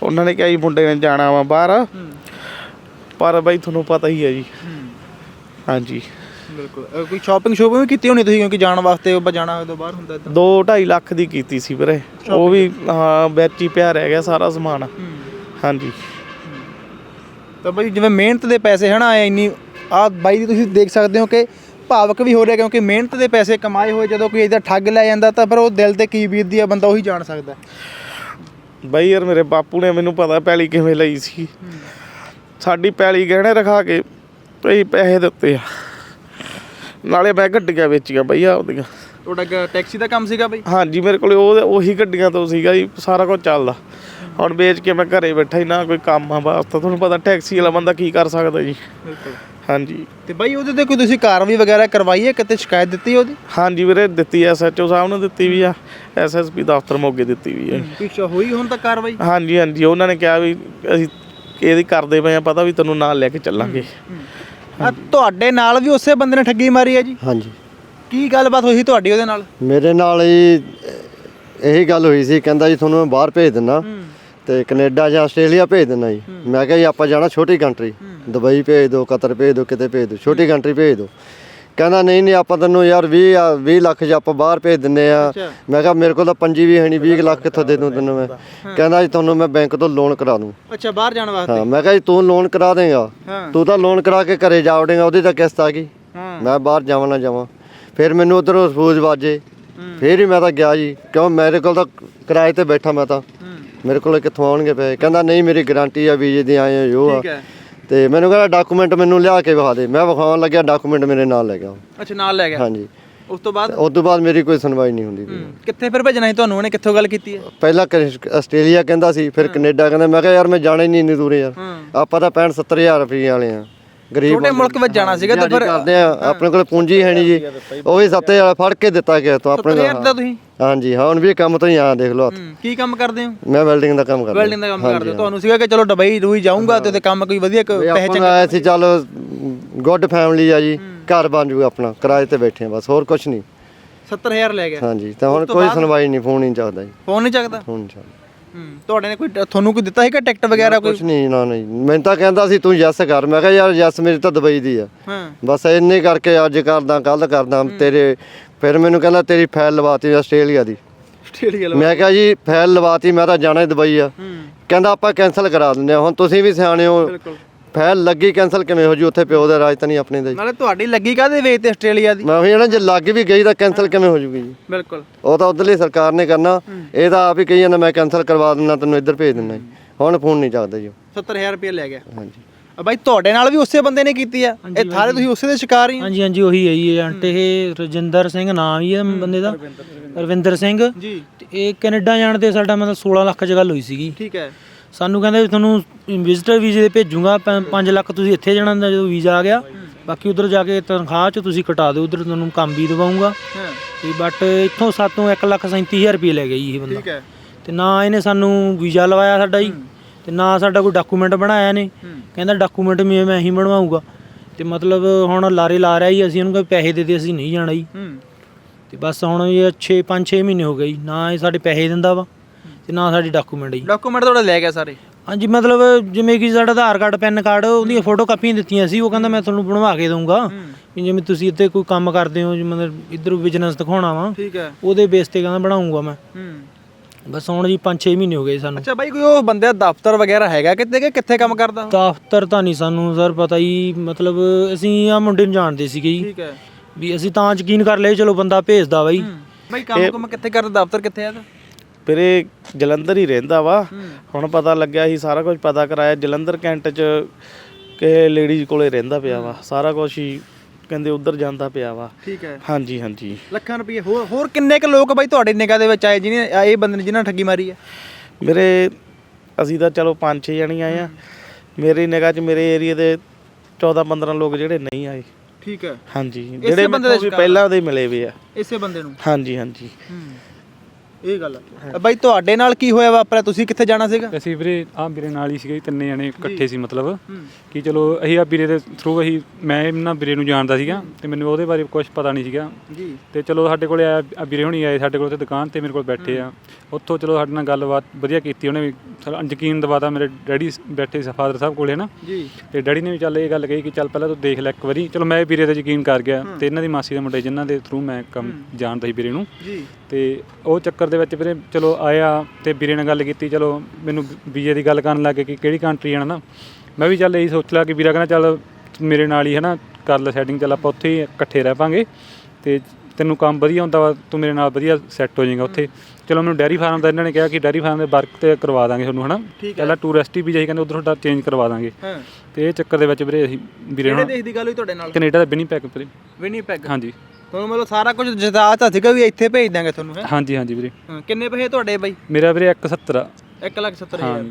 Speaker 1: ਉਹਨਾਂ ਨੇ ਕਿਹਾ ਜੀ ਮੁੰਡੇ ਨੇ ਜਾਣਾ ਵਾ ਬਾਹਰ। ਪਰ ਬਈ ਤੁਹਾਨੂੰ ਪਤਾ ਹੀ ਹੈ ਜੀ। ਹਾਂਜੀ।
Speaker 2: ਬਿਲਕੁਲ। ਅਹ ਕੋਈ ਸ਼ਾਪਿੰਗ ਸ਼ੋਪਿੰਗ ਵੀ ਕੀਤੀ ਹੋਣੀ ਤੁਸੀਂ? ਕਿਉਂਕਿ ਜਾਣ ਵਾਸਤੇ ਉਹ ਜਾਣਾ ਤਾਂ ਬਾਹਰ ਹੁੰਦਾ ਇਦਾਂ
Speaker 1: 2 2.5 ਲੱਖ ਦੀ ਕੀਤੀ ਸੀ ਵੀਰੇ। ਉਹ ਵੀ ਹਾਂ ਵਿੱਚ ਹੀ ਪਿਆ ਰਹਿ ਗਿਆ ਸਾਰਾ ਸਮਾਨ। ਹਾਂਜੀ।
Speaker 2: ਤਾਂ ਬਈ ਜਿਵੇਂ ਮਿਹਨਤ ਦੇ ਪੈਸੇ ਹਨਾ ਇਹ ਇੰਨੀ ਆ ਬਾਈ ਦੀ ਤੁਸੀਂ ਦੇਖ ਸਕਦੇ ਹੋ ਕਿ ਭਾਵਕ ਵੀ ਹੋ ਰਿਹਾ ਕਿਉਂਕਿ ਮਿਹਨਤ ਦੇ ਪੈਸੇ ਕਮਾਏ ਹੋਏ ਜਦੋਂ ਕੋਈ ਇਹਦਾ ਠੱਗ ਲੈ ਜਾਂਦਾ ਤਾਂ ਫਿਰ ਉਹ ਦਿਲ ਤੇ ਕੀ ਬੀਤਦੀ ਆ ਬੰਦਾ ਉਹੀ ਜਾਣ ਸਕਦਾ।
Speaker 1: ਬਈ ਯਾਰ ਮੇਰੇ ਬਾਪੂ ਨੇ ਮੈਨੂੰ ਪਤਾ ਪੈਲੀ ਕਿਵੇਂ ਲਈ ਸੀ। ਸਾਡੀ ਪੈਲੀ ਗਹਿਣੇ ਰਖਾ ਕੇ ਕਈ ਪੈਸੇ ਦਿੱਤੇ ਆ। ਨਾਲੇ ਮੈਂ ਗੱਡੀਆਂ ਵੇਚੀਆਂ ਬਈ ਆਪਦੀਆਂ।
Speaker 2: ਤੁਹਾਡਾ ਕ- ਟੈਕਸੀ ਦਾ ਕੰਮ ਸੀਗਾ ਬਈ?
Speaker 1: ਹਾਂਜੀ ਮੇਰੇ ਕੋਲੇ ਉਹ ਉਹੀ ਗੱਡੀਆਂ ਤੋਂ ਸੀਗਾ ਜੀ ਸਾਰਾ ਕੁਝ ਚੱਲਦਾ। ਹੁਣ ਵੇਚ ਕੇ ਮੈਂ ਘਰੇ ਬੈਠਾ ਹੀ ਨਾ ਕੋਈ ਕੰਮ ਆ ਵਾਸਤਾ ਤੁਹਾਨੂੰ ਪਤਾ ਟੈਕਸੀ ਵਾਲਾ ਬੰਦਾ ਕੀ ਕਰ ਸਕਦਾ ਜੀ।
Speaker 2: ਬਿਲਕੁਲ।
Speaker 1: ਹਾਂਜੀ।
Speaker 2: ਤੇ ਬਈ ਉਹਦੇ ਤੇ ਕੋਈ ਤੁਸੀਂ ਕਾਰਵਾਈ ਵਗੈਰਾ ਕਰਵਾਈ ਹੈ? ਕਿਤੇ ਸ਼ਿਕਾਇਤ ਦਿੱਤੀ ਉਹਦੀ?
Speaker 1: ਹਾਂਜੀ ਵੀਰੇ ਦਿੱਤੀ ਐਸਐਚਓ ਸਾਹਿਬ ਨੂੰ ਦਿੱਤੀ ਵੀ ਆ ਐਸਐਸਪੀ ਦਫ਼ਤਰ ਮੋਗੇ ਦਿੱਤੀ ਵੀ ਹੈ।
Speaker 2: ਸ਼- ਹੋਈ ਹੁਣ ਤੱਕ ਕਾਰਵਾਈ?
Speaker 1: ਹਾਂਜੀ ਹਾਂਜੀ ਉਹਨਾਂ ਨੇ ਕਿਹਾ ਵੀ ਅਸੀਂ ਇਹਦੀ ਕਰਦੇ ਪਏ ਆ ਪਤਾ ਵੀ ਤੈਨੂੰ ਨਾਲ ਲੈ ਕੇ ਚੱਲਾਂਗੇ।
Speaker 2: ਤੁਹਾਡੇ ਨਾਲ ਵੀ ਉਸੇ ਬੰਦੇ ਨੇ ਠੱਗੀ ਮਾਰੀ ਹੈ ਜੀ?
Speaker 4: ਹਾਂਜੀ।
Speaker 2: ਕੀ ਗੱਲਬਾਤ ਹੋਈ ਤੁਹਾਡੀ ਉਹਦੇ ਨਾਲ?
Speaker 4: ਮੇਰੇ ਨਾਲ ਹੀ ਇਹੀ ਗੱਲ ਹੋਈ ਸੀ ਕਹਿੰਦਾ ਜੀ ਤੁਹਾਨੂੰ ਮੈਂ ਬਾਹਰ ਭੇਜ ਦਿੰਦਾ ਤੇ ਕੈਨੇਡਾ ਜਾਂ ਆਸਟ੍ਰੇਲੀਆ ਭੇਜ ਦਿੰਦਾ ਜੀ। ਮੈਂ ਕਿਹਾ ਜੀ ਆਪਾਂ ਜਾਣਾ ਛੋਟੀ ਕੰਟਰੀ ਦੁਬਈ ਭੇਜ ਦਿਓ ਕਤਰ ਭੇਜ ਦਿਓ ਕਿਤੇ ਭੇਜ ਦਿਓ ਛੋਟੀ ਕੰਟਰੀ ਭੇਜ ਦਿਓ। ਕਹਿੰਦਾ ਨਹੀਂ ਨਹੀਂ ਆਪਾਂ ਤੈਨੂੰ ਯਾਰ 20 ਆ 20 ਲੱਖ 'ਚ ਆਪਾਂ ਬਾਹਰ ਭੇਜ ਦਿੰਨੇ ਆ। ਮੈਂ ਕਿਹਾ ਮੇਰੇ ਕੋਲ ਤਾਂ ਪੰਜੀ ਵੀ ਹੈ ਨਹੀਂ 20 ਲੱਖ ਕਿੱਥੋਂ ਦੇ ਦੂੰ ਤੈਨੂੰ ਮੈਂ? ਕਹਿੰਦਾ ਜੀ ਤੁਹਾਨੂੰ ਮੈਂ ਬੈਂਕ ਤੋਂ ਲੋਨ ਕਰਾ ਦੂੰ।
Speaker 2: ਅੱਛਾ ਬਾਹਰ ਜਾਣ ਵਾਸਤੇ?
Speaker 4: ਹਾਂ ਮੈਂ ਕਿਹਾ ਜੀ ਤੂੰ ਲੋਨ ਕਰਾ ਦੇਗਾ। ਤੂੰ ਤਾਂ ਲੋਨ ਕਰਾ ਕੇ ਘਰੇ ਜਾ ਵੜੇਗਾ ਉਹਦੀ ਤਾਂ ਕਿਸ਼ਤ ਆ ਗਈ। ਮੈਂ ਬਾਹਰ ਜਾਵਾਂ ਨਾ ਜਾਵਾਂ। ਫਿਰ ਮੈਨੂੰ ਉਧਰੋਂ ਸੂਝ ਵਾਜੇ ਫਿਰ ਹੀ ਮੈਂ ਤਾਂ ਗਿਆ ਜੀ। ਕਿਉਂ? ਮੇਰੇ ਕੋਲ ਤਾਂ ਕਿਰਾਏ ਤੇ ਬੈਠਾ ਮੈਂ ਤਾਂ। ਮੇਰੇ ਕੋਲ ਕਿੱਥੋਂ ਆਉਣਗੇ ਪੈਸੇ? ਕਹਿੰਦਾ ਨਹੀਂ ਮੇਰੀ ਗਾਰੰਟੀ ਆ ਵੀਜ਼ੇ ਦੀ ਆਏ ਜੋ ਆ। ਤੇ ਮੈਨੂੰ ਕਹਿੰਦਾ ਡਾਕੂਮੈਂਟ ਮੈਨੂੰ ਲਿਆ ਕੇ ਵਿਖਾ ਦੇ। ਮੈਂ ਵਿਖਾਉਣ ਲੱਗਿਆ ਡਾਕੂਮੈਂਟ ਮੇਰੇ ਨਾਲ ਲੈ ਗਿਆ।
Speaker 2: ਅੱਛਾ ਨਾਲ ਲੈ ਗਿਆ?
Speaker 4: ਹਾਂਜੀ।
Speaker 2: ਉਸ ਤੋਂ ਬਾਅਦ?
Speaker 4: ਉਸ ਤੋਂ ਬਾਅਦ ਮੇਰੀ ਕੋਈ ਸੁਣਵਾਈ ਨਹੀਂ ਹੁੰਦੀ ਪਈ।
Speaker 2: ਕਿੱਥੇ ਫਿਰ ਭੇਜਣਾ ਸੀ ਤੁਹਾਨੂੰ? ਉਹਨੇ ਕਿੱਥੋਂ ਗੱਲ ਕੀਤੀ ਹੈ?
Speaker 4: ਪਹਿਲਾਂ ਕੈਨੇਸ- ਆਸਟ੍ਰੇਲੀਆ ਕਹਿੰਦਾ ਸੀ ਫਿਰ ਕੈਨੇਡਾ ਕਹਿੰਦਾ ਮੈਂ ਕਿਹਾ ਯਾਰ ਮੈਂ ਜਾਣਾ ਹੀ ਨਹੀਂ ਇੰਨੀ ਦੂਰੇ ਯਾਰ। ਆਪਾਂ ਤਾਂ 65 70000 ਰੁਪਏ ਵਾਲੇ ਆ। ਗਰੀਬ
Speaker 2: ਛੋਟੇ ਮੁਲਕ ਵਿੱਚ ਜਾਣਾ ਸੀਗਾ ਤਾਂ ਫਿਰ
Speaker 4: ਕਰਦੇ ਆ ਆਪਣੇ ਕੋਲ ਪੂੰਜੀ ਹੈ ਨਹੀਂ ਜੀ। ਉਹ ਵੀ 7000 ਫੜ ਕੇ ਦਿੱਤਾ ਗਿਆ ਤੋਂ ਆਪਣੇ
Speaker 2: 70000 ਦਾ ਤੁਸੀਂ?
Speaker 4: ਹਾਂਜੀ ਹਾਂ ਹੁਣ ਵੀ ਕੰਮ ਤੋਂ ਹੀ ਆ ਦੇਖ ਲਓ ਹੱਥ।
Speaker 2: ਕੀ ਕੰਮ ਕਰਦੇ ਹੋ?
Speaker 4: ਮੈਂ ਵੈਲਡਿੰਗ ਦਾ ਕੰਮ ਕਰਦਾ।
Speaker 2: ਵੈਲਡਿੰਗ ਦਾ ਕੰਮ ਕਰਦੇ ਹੋ। ਤੁਹਾਨੂੰ ਸੀਗਾ ਕਿ ਚਲੋ ਦੁਬਈ ਰੂਈ ਜਾਊਂਗਾ ਤੇ ਉਹਦੇ ਕੰਮ ਕੋਈ ਵਧੀਆ ਚੰਗੇ
Speaker 4: ਆਏ ਸੀ ਚੱਲ ਗੁੱਡ ਫੈਮਿਲੀ ਆ ਜੀ ਘਰ ਬਣ ਜੂਗਾ ਆਪਣਾ ਕਿਰਾਏ ਤੇ ਬੈਠੇ ਆ ਬਸ ਹੋਰ ਕੁਝ ਨਹੀਂ।
Speaker 2: 70000 ਲੈ ਗਿਆ।
Speaker 4: ਹਾਂਜੀ ਤਾਂ ਹੁਣ
Speaker 2: ਤੋਂ
Speaker 4: ਕੋਈ? ਸੁਣਵਾਈ ਨਹੀਂ ਫੋਨ ਨਹੀਂ ਚੱਕਦਾ ਜੀ।
Speaker 2: ਫੋਨ ਨਹੀਂ ਚੱਕਦਾ?
Speaker 4: ਫੋਨ ਨਹੀਂ ਚੱਕਦਾ।
Speaker 2: ਤੁਹਾਡੇ ਨੇ ਕੋਈ ਤੁਹਾਨੂੰ ਕੋਈ ਦਿੱਤਾ ਸੀਗਾ ਟਿਕਟ ਵਗੈਰਾ ਕੋਈ?
Speaker 4: ਕੁਛ ਨਹੀਂ ਨਾ ਨਹੀਂ। ਮੈਨੂੰ ਤਾਂ ਕਹਿੰਦਾ ਸੀ ਤੂੰ ਯੈਸ ਕਰ। ਮੈਂ ਕਿਹਾ ਯਾਰ ਯੈਸ ਮੇਰੀ ਤਾਂ ਦੁਬਈ ਦੀ ਆ।
Speaker 2: ਹਾਂ।
Speaker 4: ਬਸ ਇੰਨੇ ਕਰਕੇ ਅੱਜ ਕਰਦਾ ਕੱਲ ਕਰਦਾ ਤੇਰੇ ਫਿਰ ਮੈਨੂੰ ਕਹਿੰਦਾ ਤੇਰੀ ਫਾਈਲ ਲਵਾਤੀ ਆਸਟ੍ਰੇਲੀਆ ਦੀ।
Speaker 2: ਆਸਟ੍ਰੇਲੀਆ
Speaker 4: ਮੈਂ ਕਿਹਾ ਜੀ ਫਾਈਲ ਲਵਾਤੀ ਮੈਂ ਤਾਂ ਜਾਣਾ ਹੀ ਦੁਬਈ ਆ।
Speaker 2: ਹੂੰ।
Speaker 4: ਕਹਿੰਦਾ ਆਪਾਂ ਕੈਨਸਲ ਕਰਾ ਦਿੰਦੇ ਆ ਹੁਣ ਤੁਸੀਂ ਵੀ ਸਿਆਣੇ ਹੋ। ਫਾਈਲ ਲੱਗੀ ਕੈਨਸਲ ਕਿਵੇਂ ਹੋ ਜੂ ਉੱਥੇ ਪਿਓ ਦਾ ਰਾਜ ਤਾਂ ਨਹੀਂ ਆਪਣੇ ਦਾ ਜੀ।
Speaker 2: ਨਾਲੇ ਤੁਹਾਡੀ ਲੱਗੀ ਕਾਦੇ ਵੇਚ ਤੇ ਆਸਟ੍ਰੇਲੀਆ ਦੀ?
Speaker 4: ਮੈਂ ਵੀ ਨਾ ਜੇ ਲੱਗ ਵੀ ਗਈ ਤਾਂ ਕੈਨਸਲ ਕਿਵੇਂ ਹੋ ਜੂਗੀ ਜੀ।
Speaker 2: ਬਿਲਕੁਲ।
Speaker 4: ਉਹ ਤਾਂ ਉਧਰਲੀ ਸਰਕਾਰ ਨੇ ਕਰਨਾ। ਇਹ ਤਾਂ ਆਪ ਹੀ ਕਹੀ ਜਾਂਦਾ ਮੈਂ ਕੈਨਸਲ ਕਰਵਾ ਦਿੰਦਾ ਤੈਨੂੰ ਇੱਧਰ ਭੇਜ ਦਿੰਦਾ ਜੀ। ਹੁਣ ਫੋਨ ਨਹੀਂ ਚੱਕਦਾ ਜੀ ਉਹ।
Speaker 2: 70000 ਰੁਪਏ ਲੈ ਗਿਆ।
Speaker 4: ਹਾਂਜੀ।
Speaker 2: ਆ ਬਾਈ ਤੁਹਾਡੇ ਨਾਲ ਵੀ ਉਸੇ ਬੰਦੇ ਨੇ ਕੀਤੀ ਆ। ਇਹ ਸਾਰੇ ਤੁਸੀਂ ਉਸੇ ਦੇ ਸ਼ਿਕਾਰ ਹੀ ਹੋ।
Speaker 5: ਹਾਂਜੀ ਹਾਂਜੀ ਉਹੀ ਹੈ ਜੀ ਏਜੰਟ ਇਹ ਰਜਿੰਦਰ ਸਿੰਘ ਨਾਮ ਹੀ ਹੈ। ਬੰਦੇ ਦਾ। ਰਵਿੰਦਰ ਸਿੰਘ।
Speaker 2: ਜੀ।
Speaker 5: ਤੇ ਇਹ ਕੈਨੇਡਾ ਜਾਣ ਤੇ ਸਾਡਾ ਮਤਲਬ 16 ਲੱਖ ਚ ਗੱਲ ਹੋਈ ਸੀਗੀ।
Speaker 2: ਠੀਕ ਹੈ।
Speaker 5: ਸਾਨੂੰ ਕਹਿੰਦੇ ਵੀ ਤੁਹਾਨੂੰ ਵਿਜ਼ਟਰ ਵੀਜ਼ੇ ਤੇ ਭੇਜੂਗਾ 5 ਲੱਖ ਤੁਸੀਂ ਇੱਥੇ ਜਾਣਾ ਦਾ ਜਦੋਂ ਵੀਜ਼ਾ ਆ ਗਿਆ। ਬਾਕੀ ਉਧਰ ਜਾ ਕੇ ਤਨਖਾਹ ਚ ਤੁਸੀਂ ਕਟਾ ਦਿਓ ਉਧਰ ਤੁਹਾਨੂੰ ਕੰਮ ਵੀ ਦਵਾਉਂਗਾ। ਤੇ ਬਟ ਇੱਥੋਂ ਸਾਤੋਂ 1 ਲੱਖ 37000 ਰੁਪਏ ਲੈ ਗਿਆ ਜੀ ਇਹ ਬੰਦਾ।
Speaker 2: ਠੀਕ ਹੈ।
Speaker 5: ਤੇ ਨਾ ਇਹਨੇ ਸਾਨੂੰ ਵੀਜ਼ਾ ਲਵਾਇਆ ਸਾਡਾ ਜੀ। ਤੇ ਨਾ ਸਾਡਾ ਕੋਈ ਡਾਕੂਮੈਂਟ ਬਣਾਇਆ ਨੇ ਕਹਿੰਦਾ ਡਾਕੂਮੈਂਟ ਵੀ ਮੈਂ ਹੀ ਬਣਵਾਉਂਗਾ ਤੇ ਮਤਲਬ ਹੁਣ ਲਾਰੇ ਲਾ ਰਿਹਾ ਜੀ ਅਸੀਂ ਉਹਨੂੰ ਕੋਈ ਪੈਸੇ ਦੇ ਦੇ ਅਸੀਂ ਨਹੀਂ ਜਾਣਾ ਜੀ।
Speaker 2: ਹੂੰ।
Speaker 5: ਤੇ ਬਸ ਹੁਣ ਇਹ 6 5 6 ਮਹੀਨੇ ਹੋ ਗਏ ਜੀ। ਨਾ ਇਹ ਸਾਡੇ ਪੈਸੇ ਦਿੰਦਾ ਵਾ। ਤੇ ਨਾ ਸਾਡੀ ਡਾਕੂਮੈਂਟ ਜੀ।
Speaker 2: ਡਾਕੂਮੈਂਟ ਤੁਹਾਡਾ ਲੈ ਗਿਆ ਸਾਰੇ?
Speaker 5: ਹਾਂਜੀ ਮਤਲਬ ਜਿਵੇਂ ਕਿ ਸਾਡਾ ਆਧਾਰ ਕਾਰਡ ਪੈਨ ਕਾਰਡ ਉਹਦੀਆਂ ਫੋਟੋ ਕਾਪੀਆਂ ਦਿੱਤੀਆਂ ਸੀ ਉਹ ਕਹਿੰਦਾ ਮੈਂ ਤੁਹਾਨੂੰ ਬਣਵਾ ਕੇ ਦਊਂਗਾ। ਵੀ ਜਿਵੇਂ ਤੁਸੀਂ ਇੱਥੇ ਕੋਈ ਕੰਮ ਕਰਦੇ ਹੋ ਜੀ ਮਤਲਬ ਇੱਧਰ ਬਿਜ਼ਨਸ ਦਿਖਾਉਣਾ ਵਾ
Speaker 2: ਠੀਕ ਹੈ।
Speaker 5: ਉਹਦੇ ਬੇਸ ਤੇ ਕਹਿੰਦਾ ਬਣਾਉਂਗਾ ਮੈਂ।
Speaker 2: ਹੂੰ।
Speaker 5: ਬਸ ਹੁਣ ਜੀ 5-6 ਮਹੀਨੇ ਹੋ ਗਏ ਸਾਨੂੰ।
Speaker 2: ਅੱਛਾ ਬਾਈ ਕੋਈ ਉਹ ਬੰਦੇ ਦਾ ਦਫ਼ਤਰ ਵਗੈਰਾ ਹੈਗਾ ਕਿਤੇ ਕਿ ਕਿੱਥੇ ਕੰਮ ਕਰਦਾ?
Speaker 5: ਦਫ਼ਤਰ ਤਾਂ ਨਹੀਂ ਸਾਨੂੰ ਸਰ ਪਤਾ ਹੀ ਮਤਲਬ ਅਸੀਂ ਆ ਮੁੰਡੇ ਨੂੰ ਜਾਣਦੇ ਸੀਗੇ ਜੀ।
Speaker 2: ਠੀਕ ਹੈ।
Speaker 5: ਵੀ ਅਸੀਂ ਤਾਂ ਯਕੀਨ ਕਰ ਲਿਆ ਚਲੋ ਬੰਦਾ ਭੇਜਦਾ ਬਾਈ।
Speaker 2: ਬਾਈ ਕੰਮ ਕੁਮ ਕਿੱਥੇ ਕਰਦਾ? ਦਫ਼ਤਰ ਕਿੱਥੇ ਆ ਇਹਦਾ?
Speaker 1: ਵੀਰੇ ਜਲੰਧਰ ਹੀ ਰਹਿੰਦਾ ਵਾ। ਹੁਣ ਪਤਾ ਲੱਗਿਆ ਸੀ ਸਾਰਾ ਕੁਝ ਪਤਾ ਕਰਾਇਆ। ਜਲੰਧਰ ਕੈਂਟ ਚ ਕਿ ਲੇਡੀਜ਼ ਕੋਲੇ ਰਹਿੰਦਾ ਪਿਆ ਵਾ। ਸਾਰਾ ਕੁਝ ਹੀ ਕਹਿੰਦੇ ਉੱਧਰ ਜਾਂਦਾ ਪਿਆ ਵਾ।
Speaker 2: ਠੀਕ ਹੈ।
Speaker 1: ਹਾਂਜੀ ਹਾਂਜੀ।
Speaker 2: ਲੱਖਾਂ ਰੁਪਏ। ਹੋਰ ਹੋਰ ਕਿੰਨੇ ਕੁ ਲੋਕ ਬਾਈ ਤੁਹਾਡੀ ਨਿਗਾਹ ਦੇ ਵਿੱਚ ਆਏ ਜਿਹਨੇ ਇਹ ਬੰਦੇ ਨੇ ਜਿਹਨਾਂ ਠੱਗੀ ਮਾਰੀ ਹੈ?
Speaker 1: ਮੇਰੇ ਅਸੀਂ ਤਾਂ ਚਲੋ ਪੰਜ ਛੇ ਜਣੀ ਆਏ ਆ। ਮੇਰੀ ਨਿਗਾਹ 'ਚ ਮੇਰੇ ਏਰੀਆ ਦੇ 14 15 ਲੋਕ ਜਿਹੜੇ ਨਹੀਂ ਆਏ।
Speaker 2: ਠੀਕ ਹੈ।
Speaker 1: ਹਾਂਜੀ। ਜਿਹੜੇ ਮੈਨੂੰ ਪਹਿਲਾਂ ਦੇ ਮਿਲੇ ਵੀ ਆ।
Speaker 2: ਇਸੇ ਬੰਦੇ ਨੂੰ?
Speaker 1: ਹਾਂਜੀ ਹਾਂਜੀ।
Speaker 2: ਇਹ ਗੱਲ ਹੈ ਬਾਈ ਤੁਹਾਡੇ ਨਾਲ ਕੀ ਹੋਇਆ ਵਾਪਰਿਆ? ਤੁਸੀਂ ਕਿੱਥੇ ਜਾਣਾ ਸੀਗਾ?
Speaker 6: ਅਸੀਂ ਵੀਰੇ ਆ ਵੀਰੇ ਨਾਲ ਹੀ ਸੀਗੇ ਤਿੰਨੇ ਜਣੇ ਇਕੱਠੇ ਸੀ ਮਤਲਬ। ਕਿ ਚਲੋ ਅਸੀਂ ਆ ਵੀਰੇ ਦੇ ਥਰੂ ਅਸੀਂ ਮੈਂ ਇਹਨਾਂ ਵੀਰੇ ਨੂੰ ਜਾਣਦਾ ਸੀਗਾ ਤੇ ਮੈਨੂੰ ਉਹਦੇ ਬਾਰੇ ਕੁਝ ਪਤਾ ਨਹੀਂ ਸੀਗਾ।
Speaker 2: ਜੀ।
Speaker 6: ਤੇ ਚਲੋ ਸਾਡੇ ਕੋਲੇ ਆਇਆ ਆ ਵੀਰੇ ਹੁਣੀ ਆਏ ਸਾਡੇ ਕੋਲ ਤੇ ਦੁਕਾਨ ਤੇ ਮੇਰੇ ਕੋਲ ਬੈਠੇ ਆ। ਉੱਥੋਂ ਚਲੋ ਸਾਡੇ ਨਾਲ ਗੱਲਬਾਤ ਵਧੀਆ ਕੀਤੀ ਉਹਨੇ ਵੀ। ਯਕੀਨ ਦਵਾਤਾ ਮੇਰੇ ਡੈਡੀ ਬੈਠੇ ਸੀ ਫਾਦਰ ਸਾਹਿਬ ਕੋਲੇ ਨਾ
Speaker 2: ਜੀ।
Speaker 6: ਤੇ ਡੈਡੀ ਨੇ ਵੀ ਚੱਲ ਇਹ ਗੱਲ ਕਹੀ ਕਿ ਚੱਲ ਪਹਿਲਾਂ ਤੂੰ ਦੇਖ ਲੈ ਇੱਕ ਵਾਰੀ। ਚਲੋ ਮੈਂ ਵੀਰੇ ਤੇ ਯਕੀਨ ਕਰ ਗਿਆ ਤੇ ਇਹਨਾਂ ਦੀ ਮਾਸੀ ਦੇ ਮੁੰਡੇ ਜਿਨ੍ਹਾਂ ਦੇ ਥਰੂ ਮੈਂ ਕੰਮ ਜਾਣਦਾ ਸੀ ਵੀਰੇ ਨੂੰ।
Speaker 2: ਜੀ।
Speaker 6: ਤੇ ਉਹ ਚੱਕਰ ਦੇ ਵਿੱਚ ਵੀਰੇ ਚਲੋ ਆਇਆ ਤੇ ਵੀਰੇ ਨਾਲ ਗੱਲ ਕੀਤੀ ਚਲੋ ਮੈਨੂੰ ਵੀਜ਼ੇ ਦੀ ਗੱਲ ਕਰਨ ਲੱਗੇ ਕਿ ਕਿਹੜੀ ਕੰਟਰੀ ਜਾਣਾ ਨਾ। ਮੈਂ ਵੀ ਚੱਲ ਇਹੀ ਸੋਚ ਲਿਆ ਕਿ ਵੀਰਾ ਕਹਿੰਦਾ ਚੱਲ ਮੇਰੇ ਨਾਲ ਹੀ ਹੈ ਨਾ ਕਰ ਲੈ ਸੈਟਿੰਗ ਚੱਲ ਆਪਾਂ ਉੱਥੇ ਹੀ ਇਕੱਠੇ ਰਹਿ ਪਾਂਗੇ ਤੇ ਤੈਨੂੰ ਕੰਮ ਵਧੀਆ ਹੁੰਦਾ ਵਾ ਤੂੰ ਮੇਰੇ ਨਾਲ ਵਧੀਆ ਸੈੱਟ ਹੋ ਜਾਏਗਾ ਉੱਥੇ। ਚਲੋ ਮੈਨੂੰ ਡੈਰੀ ਫਾਰਮ ਦਾ ਇਹਨਾਂ ਨੇ ਕਿਹਾ ਕਿ ਡੈਰੀ ਫਾਰਮ ਦੇ ਵਰਕ ਤੇ ਕਰਵਾ ਦਾਂਗੇ ਤੁਹਾਨੂੰ ਹਨਾ ਪਹਿਲਾਂ ਟੂਰਿਸਟ ਵੀ ਜਾਈ ਕਹਿੰਦੇ ਉਧਰ ਤੁਹਾਡਾ ਚੇਂਜ ਕਰਵਾ ਦਾਂਗੇ। ਤੇ ਇਹ ਚੱਕਰ ਦੇ ਵਿੱਚ ਵੀਰੇ ਅਸੀਂ ਵੀਰੇ
Speaker 2: ਕਿਹੜੇ
Speaker 6: ਹੁਣ
Speaker 2: ਦੇਸ਼ ਦੀ ਗੱਲ ਹੋਈ ਤੁਹਾਡੇ ਨਾਲ?
Speaker 6: ਕੈਨੇਡਾ ਦਾ ਵੀਰੇ
Speaker 2: ਵਿਨੀਪੈਗ।
Speaker 6: ਹਾਂਜੀ।
Speaker 2: ਤੁਹਾਨੂੰ ਮਤਲਬ ਸਾਰਾ ਕੁਝ ਜਤਾ ਤਾਂ ਸੀਗਾ ਵੀ ਇੱਥੇ ਭੇਜ ਦਾਂਗੇ ਤੁਹਾਨੂੰ ਹੈ?
Speaker 6: ਹਾਂਜੀ ਹਾਂਜੀ ਵੀਰੇ।
Speaker 2: ਕਿੰਨੇ ਪੈਸੇ ਤੁਹਾਡੇ ਬਾਈ?
Speaker 6: ਮੇਰਾ ਵੀਰੇ 170 ਆ।
Speaker 2: 1 ਲੱਖ 70 ਹਜ਼ਾਰ।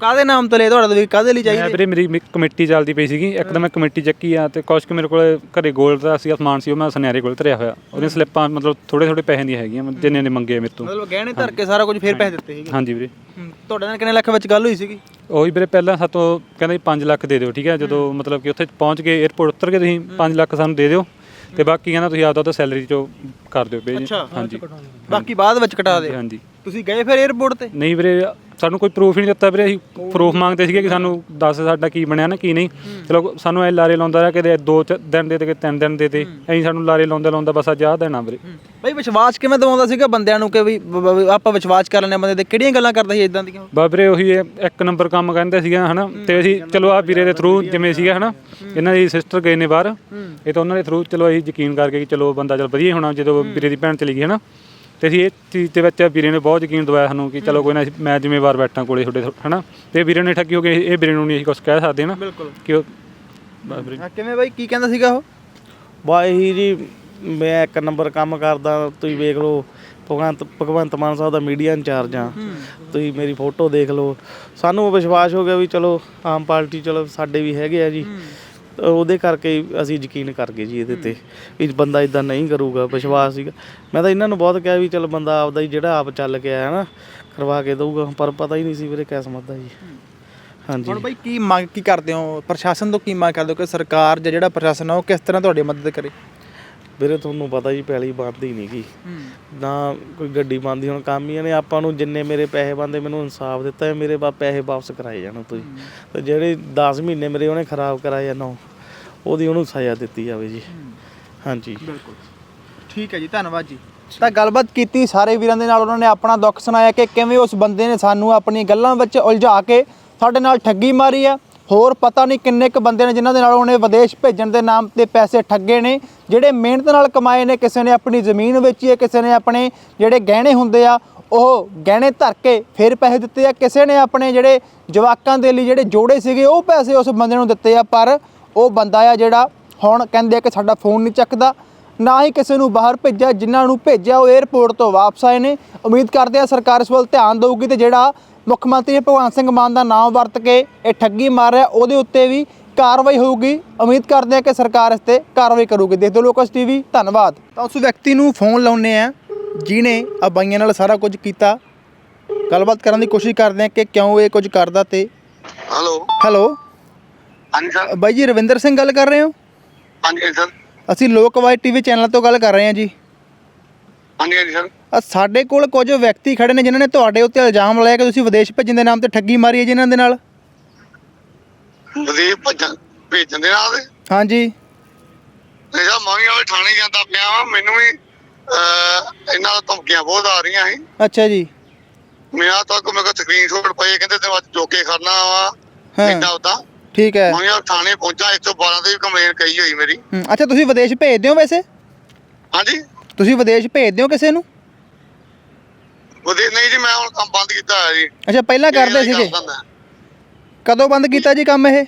Speaker 2: ਕਾਦੇ ਨਾਮ ਤੇ ਲਏ ਤੁਹਾਡੇ ਤੋਂ ਕਾਦੇ ਲਈ
Speaker 6: ਮੈਂ
Speaker 2: ਚਾਹੀਦੇ
Speaker 6: ਵੀਰੇ ਮੇਰੀ ਮਿ- ਕਮੇਟੀ ਚੱਲਦੀ ਪਈ ਸੀਗੀ। ਇੱਕਦਮ ਮੈਂ ਕਮੇਟੀ ਚੱਕੀ ਆ ਤੇ ਕੁਛ ਕੁ ਮੇਰੇ ਕੋਲ ਘਰੇ ਗੋਲਡ ਦਾ ਸੀ ਸਮਾਨ ਸੀ ਉਹ ਮੈਂ ਸੁਨਿਆਰੇ ਕੋਲ ਧਰਿਆ ਹੋਇਆ। ਉਹਦੀਆਂ ਸਲਿੱਪਾਂ ਮਤਲਬ ਥੋੜੇ ਥੋੜੇ ਪੈਸੇ ਦੀਆਂ ਹੈਗੀਆਂ ਮਤਲਬ ਜਿੰਨੇ ਨੇ ਮੰਗੇ ਆ ਮੇਰੇ ਤੋਂ।
Speaker 2: ਮਤਲਬ ਗਹਿਣੇ ਧਰ ਕੇ ਸਾਰਾ ਕੁਝ ਫੇਰ ਪੈਸੇ ਦਿੱਤੇ ਸੀਗੇ?
Speaker 6: ਹਾਂਜੀ ਵੀਰੇ।
Speaker 2: ਹੂੰ, ਤੁਹਾਡੇ ਨਾਲ ਕਿੰਨੇ ਲੱਖ ਵਿੱਚ ਗੱਲ ਹੋਈ ਸੀਗੀ?
Speaker 6: ਉਹੀ ਵੀਰੇ ਪਹਿਲਾਂ ਸਾਤੋਂ ਕਹਿੰਦੇ 5 ਲੱਖ ਦੇ ਦਿਓ ਠੀਕ ਹੈ? ਜਦੋਂ ਮਤਲਬ ਕਿ ਉੱਥੇ ਪਹੁੰਚ ਕੇ 에어ਪੋਰਟ ਉਤਰ ਕੇ ਤੁਸੀਂ 5 ਲੱਖ ਸਾਨੂੰ ਦੇ ਦਿਓ। ਤੇ ਬਾਕੀ ਕਹਿੰਦਾ ਤੁਸੀਂ ਆਪਦਾ ਤਾਂ ਸੈਲਰੀ ਚੋਂ ਕਰ ਦਿਓ ਪੇ
Speaker 2: ਅੱਛਾ।
Speaker 6: ਹਾਂਜੀ।
Speaker 2: ਬਾਕੀ ਬਾਅਦ ਵਿੱਚ ਕਟਾ ਦੇ।
Speaker 6: ਹਾਂਜੀ।
Speaker 2: ਤੁਸੀਂ ਗਏ ਫਿਰ 에어ਪੋਰਟ ਤੇ?
Speaker 6: ਨਹੀਂ ਵੀਰੇ ਸਾਨੂੰ ਕੋਈ ਪ੍ਰੂਫ ਹੀ ਨਹੀਂ ਦਿੱਤਾ ਵੀਰੇ ਅਸੀਂ ਪ੍ਰੂਫ ਮੰਗਦੇ ਸੀਗੇ ਕਿ ਸਾਨੂੰ ਦੱਸ ਸਾਡਾ ਕੀ ਬਣਿਆ ਨਾ ਕੀ ਨਹੀਂ। ਚਲੋ ਸਾਨੂੰ ਐ ਲਾਰੇ ਲਾਉਂਦਾ ਰਿਹਾ ਕਿ ਦੋ ਦਿਨ ਦੇ ਤੇ ਤਿੰਨ ਦਿਨ ਦੇ ਤੇ। ਐਂ ਸਾਨੂੰ ਲਾਰੇ ਲਾਉਂਦਾ ਲਾਉਂਦਾ ਬਸ ਅੱਜ ਆਹ ਦੇਣਾ ਵੀਰੇ।
Speaker 2: ਬਈ ਵਿਸ਼ਵਾਸ ਕਿਵੇਂ ਦਵਾਉਂਦਾ ਸੀਗਾ ਬੰਦਿਆਂ ਨੂੰ ਕਿ ਵੀ ਆਪਾਂ ਵਿਸ਼ਵਾਸ ਕਰ ਹਾਂ ਬੰਦੇ ਤੇ? ਕਿਹੜੀਆਂ ਗੱਲਾਂ ਕਰਦਾ ਸੀ ਇਦਾਂ ਦੀਆਂ?
Speaker 6: ਬਾਬਰੇ ਉਹੀ ਇੱਕ ਨੰਬਰ ਕੰਮ ਕਹਿੰਦੇ ਸੀਗਾ ਹਨਾ? ਤੇ ਅਸੀਂ ਚਲੋ ਆ ਵੀਰੇ ਦੇ ਥਰੂ ਜਿਵੇਂ ਸੀਗਾ ਹਨਾ? ਇਹਨਾਂ ਦੀ ਸਿਸਟਰ ਗਏ ਨੇ ਬਾਹਰ। ਇਹ ਤਾਂ ਉਹਨਾਂ ਦੇ ਥਰੂ ਚਲੋ ਅਸੀਂ ਯਕੀਨ ਕਰਕੇ ਕਿ ਚਲੋ ਬੰਦਾ ਚਲ ਵਧੀਆ ਹੋਣਾ ਜਦੋਂ ਵੀਰੇ ਦੀ ਭੈਣ ਚਲੀ ਗਈ ਹਨਾ? ਤੇ ਅਸੀਂ ਇਹ ਚੀਜ਼ ਦੇ ਵਿੱਚ ਵੀਰੇ ਨੇ ਬਹੁਤ ਯਕੀਨ ਦਵਾਇਆ ਸਾਨੂੰ ਕਿ ਚਲੋ ਕੋਈ ਨਾ ਅਸੀਂ- ਮੈਂ ਜ਼ਿੰਮੇਵਾਰ ਬੈਠਾ ਕੋਲੇ ਤੁਹਾਡੇ ਹਨਾ? ਤੇ ਵੀਰੇ ਨੇ ਠੱਗੀ ਹੋ ਗਈ ਇਹ ਵੀਰੇ ਨੂੰ ਨਹੀਂ ਅਸੀਂ ਕੁਝ ਕਹਿ ਸਕਦੇ ਨਾ।
Speaker 2: ਬਿਲਕੁਲ।
Speaker 6: ਕਿ ਉਹ ਬਸ ਵੀਰੇ।
Speaker 2: ਹਾਂ, ਕਿਵੇਂ ਬਾਈ? ਕੀ ਕਹਿੰਦਾ ਸੀਗਾ ਉਹ?
Speaker 1: ਵਾਹੀ ਜੀ ਮੈਂ ਇੱਕ ਨੰਬਰ ਕੰਮ ਕਰਦਾ ਤੁਸੀਂ ਵੇਖ ਲਓ ਭਗਵੰਤ ਭਗਵੰਤ ਮਾਨ ਸਾਹਿਬ ਦਾ ਮੀਡੀਆ ਇੰਚਾਰਜ ਆ ਤੁਸੀਂ ਮੇਰੀ ਫੋਟੋ ਦੇਖ ਲਓ। ਸਾਨੂੰ ਵਿਸ਼ਵਾਸ ਹੋ ਗਿਆ ਵੀ ਚਲੋ ਆਮ ਪਾਰਟੀ ਚਲੋ ਸਾਡੇ ਵੀ ਹੈਗੇ ਆ ਜੀ। ਉਹਦੇ ਕਰਕੇ ਅਸੀਂ ਯਕੀਨ ਕਰ ਗਏ ਜੀ ਇਹਦੇ ਤੇ ਵੀ ਬੰਦਾ ਇਦਾਂ ਨਹੀਂ ਕਰੂਗਾ ਵਿਸ਼ਵਾਸ ਸੀਗਾ। ਮੈਂ ਤਾਂ ਇਹਨਾਂ ਨੂੰ ਬਹੁਤ ਕਿਹਾ ਵੀ ਚਲ ਬੰਦਾ ਆਪਦਾ ਹੀ ਜਿਹੜਾ ਆਪ ਚੱਲ ਕੇ ਆਇਆ ਨਾ ਕਰਵਾ ਕੇ ਦਊਗਾ ਪਰ ਪਤਾ ਹੀ ਨਹੀਂ ਸੀ ਵੀਰੇ ਕਿਸਮਤ ਦਾ ਜੀ। ਹਾਂਜੀ।
Speaker 2: ਹੁਣ ਬਾਈ ਕੀ ਮੰਗ ਕੀ ਕਰਦੇ ਹੋ? ਪ੍ਰਸ਼ਾਸਨ ਤੋਂ ਕੀ ਮੰਗ ਕਰਦੇ ਹੋ ਕਿ ਸਰਕਾਰ ਜਾਂ ਜਿਹੜਾ ਪ੍ਰਸ਼ਾਸਨ ਆ ਉਹ ਕਿਸ ਤਰ੍ਹਾਂ ਤੁਹਾਡੀ ਮਦਦ ਕਰੇ?
Speaker 1: ਵੀਰੇ ਤੁਹਾਨੂੰ ਪਤਾ ਜੀ ਪੈਲੀ ਬਣਦੀ ਨਹੀਂ ਗੀ। ਨਾ ਕੋਈ ਗੱਡੀ ਬਣਦੀ ਹੁਣ ਕੰਮ ਹੀ ਨੇ ਆਪਾਂ ਨੂੰ ਜਿੰਨੇ ਮੇਰੇ ਪੈਸੇ ਬੰਦੇ ਮੈਨੂੰ ਇਨਸਾਫ ਦਿੱਤਾ ਹੈ ਮੇਰੇ ਬਾ ਪੈਸੇ ਵਾਪਸ ਕਰਾਏ ਜਾਣ ਤੁਸੀਂ ਤੇ ਜਿਹੜੇ 10 ਮਹੀਨੇ ਮੇਰੇ ਉਹਨੇ ਖਰਾਬ ਕਰਾਏ ਆ ਨਾ ਉਹਦੀ ਉਹਨੂੰ ਸਜ਼ਾ ਦਿੱਤੀ ਜਾਵੇ ਜੀ। ਹਾਂਜੀ।
Speaker 2: ਬਿਲਕੁਲ। ਠੀਕ ਹੈ ਜੀ ਧੰਨਵਾਦ ਜੀ। ਤਾਂ ਗੱਲਬਾਤ ਕੀਤੀ ਸਾਰੇ ਵੀਰਾਂ ਦੇ ਨਾਲ ਉਹਨਾਂ ਨੇ ਆਪਣਾ ਦੁੱਖ ਸੁਣਾਇਆ ਕਿ ਕਿਵੇਂ ਉਸ ਬੰਦੇ ਨੇ ਸਾਨੂੰ ਆਪਣੀਆਂ ਗੱਲਾਂ ਵਿੱਚ ਉਲਝਾ ਕੇ ਸਾਡੇ ਨਾਲ ਠੱਗੀ ਮਾਰੀ ਆ। ਹੋਰ ਪਤਾ ਨਹੀਂ ਕਿੰਨੇ ਕੁ ਬੰਦੇ ਨੇ ਜਿਨ੍ਹਾਂ ਦੇ ਨਾਲ ਉਹਨੇ ਵਿਦੇਸ਼ ਭੇਜਣ ਦੇ ਨਾਮ ਤੇ ਪੈਸੇ ਠੱਗੇ ਨੇ ਜਿਹੜੇ ਮਿਹਨਤ ਨਾਲ ਕਮਾਏ ਨੇ। ਕਿਸੇ ਨੇ ਆਪਣੀ ਜ਼ਮੀਨ ਵੇਚੀ ਹੈ ਕਿਸੇ ਨੇ ਆਪਣੇ ਜਿਹੜੇ ਗਹਿਣੇ ਹੁੰਦੇ ਆ ਉਹ ਗਹਿਣੇ ਧਰ ਕੇ ਫਿਰ ਪੈਸੇ ਦਿੱਤੇ ਆ। ਕਿਸੇ ਨੇ ਆਪਣੇ ਜਿਹੜੇ ਜਵਾਕਾਂ ਦੇ ਲਈ ਜਿਹੜੇ ਜੋੜੇ ਸੀਗੇ ਉਹ ਪੈਸੇ ਉਸ ਬੰਦੇ ਨੂੰ ਦਿੱਤੇ ਆ। ਪਰ ਉਹ ਬੰਦਾ ਆ ਜਿਹੜਾ ਹੁਣ ਕਹਿੰਦੇ ਆ ਕਿ ਸਾਡਾ ਫੋਨ ਨਹੀਂ ਚੱਕਦਾ ਨਾ ਹੀ ਕਿਸੇ ਨੂੰ ਬਾਹਰ ਭੇਜਿਆ ਜਿਨ੍ਹਾਂ ਨੂੰ ਭੇਜਿਆ ਉਹ 에ਅਰਪੋਰਟ ਤੋਂ ਵਾਪਸ ਆਏ ਨੇ। ਉਮੀਦ ਕਰਦੇ ਆ ਸਰਕਾਰ ਇਸ ਵੱਲ ਧਿਆਨ ਦੇਊਗੀ ਤੇ ਜਿਹੜਾ ਮੁੱਖ ਮੰਤਰੀ ਭਗਵੰਤ ਸਿੰਘ ਮਾਨ ਦਾ ਨਾਮ ਵਰਤ ਕੇ ਇਹ ਠੱਗੀ ਮਾਰ ਰਿਹਾ ਉਹਦੇ ਉੱਤੇ ਵੀ ਕਾਰਵਾਈ ਹੋਊਗੀ। ਉਮੀਦ ਕਰਦੇ ਆ ਕਿ ਸਰਕਾਰ ਇਸ ਤੇ ਕਾਰਵਾਈ ਕਰੂਗੀ। ਦੇਖਦੇ ਲੋਕਸ ਟੀਵੀ ਧੰਨਵਾਦ। ਤਾਂ ਉਸ ਵਿਅਕਤੀ ਨੂੰ ਫੋਨ ਲਾਉਨੇ ਆ ਜਿਨੇ ਆ ਬਾਈਆਂ ਨਾਲ ਸਾਰਾ ਕੁਝ ਕੀਤਾ। ਗੱਲਬਾਤ ਕਰਨ ਦੀ ਕੋਸ਼ਿਸ਼ ਕਰਦੇ ਆ ਕਿ ਕਿਉਂ ਇਹ ਕੁਝ ਕਰਦਾ ਤੇ
Speaker 3: ਹੈਲੋ
Speaker 2: ਹੈਲੋ
Speaker 3: ਹਾਂਜੀ ਸਰ।
Speaker 2: ਬਾਈ ਜੀ ਰਵਿੰਦਰ ਸਿੰਘ ਗੱਲ ਕਰ ਰਹੇ ਹੋ?
Speaker 3: ਹਾਂਜੀ ਸਰ।
Speaker 2: ਅਸੀਂ ਲੋਕਵਾਈ ਟੀਵੀ ਚੈਨਲ ਤੋਂ ਗੱਲ ਕਰ ਰਹੇ ਹਾਂ ਜੀ।
Speaker 3: ਹਾਂਜੀ ਹਾਂਜੀ ਸਰ।
Speaker 2: ਅ ਸਾਡੇ ਕੋਲ ਕੁਝ ਵਿਅਕਤੀ ਖੜੇ ਨੇ ਜਿਨ੍ਹਾਂ ਨੇ ਤੁਹਾਡੇ ਉੱਤੇ ਇਲਜ਼ਾਮ ਲਾਇਆ ਕਿ ਤੁਸੀਂ ਵਿਦੇਸ਼ ਭੇਜਣ ਦੇ ਨਾਮ ਤੇ ਠੱਗੀ ਮਾਰੀ ਹੈ ਜਿਨ੍ਹਾਂ ਦੇ ਨਾਲ?
Speaker 3: ਵਿਦੇਸ਼ ਭੇਜਣ ਭੇਜਣ ਦੇ ਨਾਲ
Speaker 2: ਹਾਂਜੀ।
Speaker 3: ਜਦ ਮੈਂ ਵੀ ਵਾਲੇ ਥਾਣੇ ਜਾਂਦਾ ਪਿਆ ਵਾਂ ਮੈਨੂੰ ਵੀ ਅਹ, ਇਹਨਾਂ ਦਾ ਧਮਕੀਆਂ ਬਹੁਤ ਆ ਰਹੀਆਂ ਸੀ।
Speaker 2: ਅੱਛਾ ਜੀ।
Speaker 3: ਮੈਂ ਆ ਤੱਕ ਮੇਰੇ ਕੋਲ ਸਕਰੀਨਸ਼ਾਟ ਪਏ ਕਹਿੰਦੇ ਤੇ ਅੱਜ ਚੋਕੇ ਕਰਨਾ ਵਾ
Speaker 2: ਹਾਂ।
Speaker 3: ਇੰਦਾ ਉਦਾਂ।
Speaker 2: ਠੀਕ ਹੈ।
Speaker 3: ਮੈਂ ਵੀ ਥਾਣੇ ਪਹੁੰਚਾ 112 ਤੇ ਵੀ ਕੰਪਲੇਨ ਕਹੀ ਹੋਈ ਮੇਰੀ।
Speaker 2: ਹੂੰ, ਅੱਛਾ ਤੁਸੀਂ ਵਿਦੇਸ਼ ਭੇਜਦੇ ਹੋ ਵੈਸੇ?
Speaker 3: ਹਾਂਜੀ।
Speaker 2: ਤੁਸੀਂ ਵਿਦੇਸ਼ ਭੇਜਦੇ ਹੋ ਕਿਸੇ ਨੂੰ?
Speaker 3: ਉਹਦੇ ਨਹੀਂ ਜੀ ਮੈਂ ਹੁਣ ਕੰਮ ਬੰਦ ਕੀਤਾ ਹੋਇਆ ਜੀ।
Speaker 2: ਅੱਛਾ ਪਹਿਲਾਂ ਕਰਦੇ ਸੀਗੇ? ਕਦੋਂ ਬੰਦ ਕੀਤਾ ਜੀ ਕੰਮ ਇਹ?